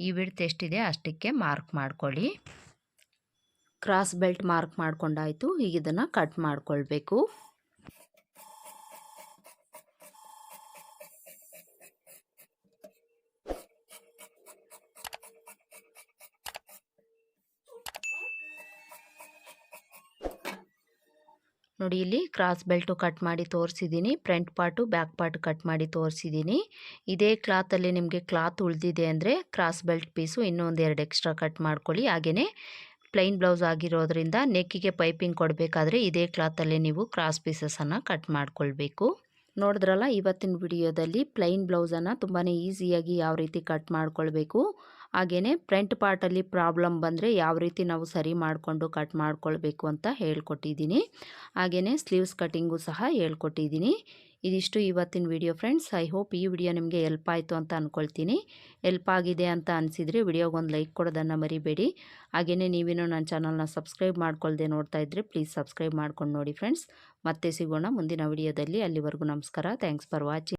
ಈ ವಿಡ್ತ್ ಎಷ್ಟಿದೆ ಅಷ್ಟಕ್ಕೆ ಮಾರ್ಕ್ ಮಾಡ್ಕೊಳ್ಳಿ. ಕ್ರಾಸ್ ಬೆಲ್ಟ್ ಮಾರ್ಕ್ ಮಾಡ್ಕೊಂಡಾಯಿತು. ಈಗ ಇದನ್ನು ಕಟ್ ಮಾಡಿಕೊಳ್ಬೇಕು. ನೋಡಿ ಇಲ್ಲಿ ಕ್ರಾಸ್ ಬೆಲ್ಟು ಕಟ್ ಮಾಡಿ ತೋರಿಸಿದ್ದೀನಿ. Front part back part cut ಮಾಡಿ ತೋರಿಸಿದ್ದೀನಿ. ಇದೇ ಕ್ಲಾತಲ್ಲಿ ನಿಮಗೆ ಕ್ಲಾತ್ ಉಳಿದಿದೆ ಅಂದರೆ ಕ್ರಾಸ್ ಬೆಲ್ಟ್ ಪೀಸು ಇನ್ನೊಂದು ಎರಡು ಎಕ್ಸ್ಟ್ರಾ ಕಟ್ ಮಾಡ್ಕೊಳ್ಳಿ. ಹಾಗೆಯೇ ಪ್ಲೈನ್ ಬ್ಲೌಸ್ ಆಗಿರೋದ್ರಿಂದ ನೆಕ್ಕಿಗೆ ಪೈಪಿಂಗ್ ಕೊಡಬೇಕಾದ್ರೆ ಇದೇ ಕ್ಲಾತಲ್ಲೇ ನೀವು ಕ್ರಾಸ್ ಪೀಸಸನ್ನು ಕಟ್ ಮಾಡ್ಕೊಳ್ಬೇಕು. ನೋಡಿದ್ರಲ್ಲ, ಇವತ್ತಿನ ವಿಡಿಯೋದಲ್ಲಿ ಪ್ಲೈನ್ ಬ್ಲೌಸನ್ನು ತುಂಬಾ ಈಸಿಯಾಗಿ ಯಾವ ರೀತಿ ಕಟ್ ಮಾಡ್ಕೊಳ್ಬೇಕು ಹಾಗೆಯೇ ಫ್ರಂಟ್ ಪಾರ್ಟಲ್ಲಿ ಪ್ರಾಬ್ಲಮ್ ಬಂದರೆ ಯಾವ ರೀತಿ ನಾವು ಸರಿ ಮಾಡಿಕೊಂಡು ಕಟ್ ಮಾಡ್ಕೊಳ್ಬೇಕು ಅಂತ ಹೇಳ್ಕೊಟ್ಟಿದ್ದೀನಿ. ಹಾಗೆಯೇ ಸ್ಲೀವ್ಸ್ ಕಟಿಂಗು ಸಹ ಹೇಳ್ಕೊಟ್ಟಿದ್ದೀನಿ. ಇದಿಷ್ಟು ಇವತ್ತಿನ ವಿಡಿಯೋ ಫ್ರೆಂಡ್ಸ್. ಐ ಹೋಪ್ ಈ ವಿಡಿಯೋ ನಿಮಗೆ ಎಲ್ಪ್ ಆಯಿತು ಅಂತ ಅಂದ್ಕೊಳ್ತೀನಿ ಎಲ್ಪ್ ಆಗಿದೆ ಅಂತ ಅನಿಸಿದರೆ ವಿಡಿಯೋಗೊಂದು ಲೈಕ್ ಕೊಡೋದನ್ನು ಮರಿಬೇಡಿ. ಹಾಗೆಯೇ ನೀವೇನೋ ನನ್ನ ಚಾನಲ್ನ ಸಬ್ಸ್ಕ್ರೈಬ್ ಮಾಡ್ಕೊಳ್ದೆ ನೋಡ್ತಾ ಇದ್ದರೆ ಪ್ಲೀಸ್ ಸಬ್ಸ್ಕ್ರೈಬ್ ಮಾಡ್ಕೊಂಡು ನೋಡಿ ಫ್ರೆಂಡ್ಸ್. ಮತ್ತೆ ಸಿಗೋಣ ಮುಂದಿನ ವಿಡಿಯೋದಲ್ಲಿ. ಅಲ್ಲಿವರೆಗೂ ನಮಸ್ಕಾರ. Thanks for watching.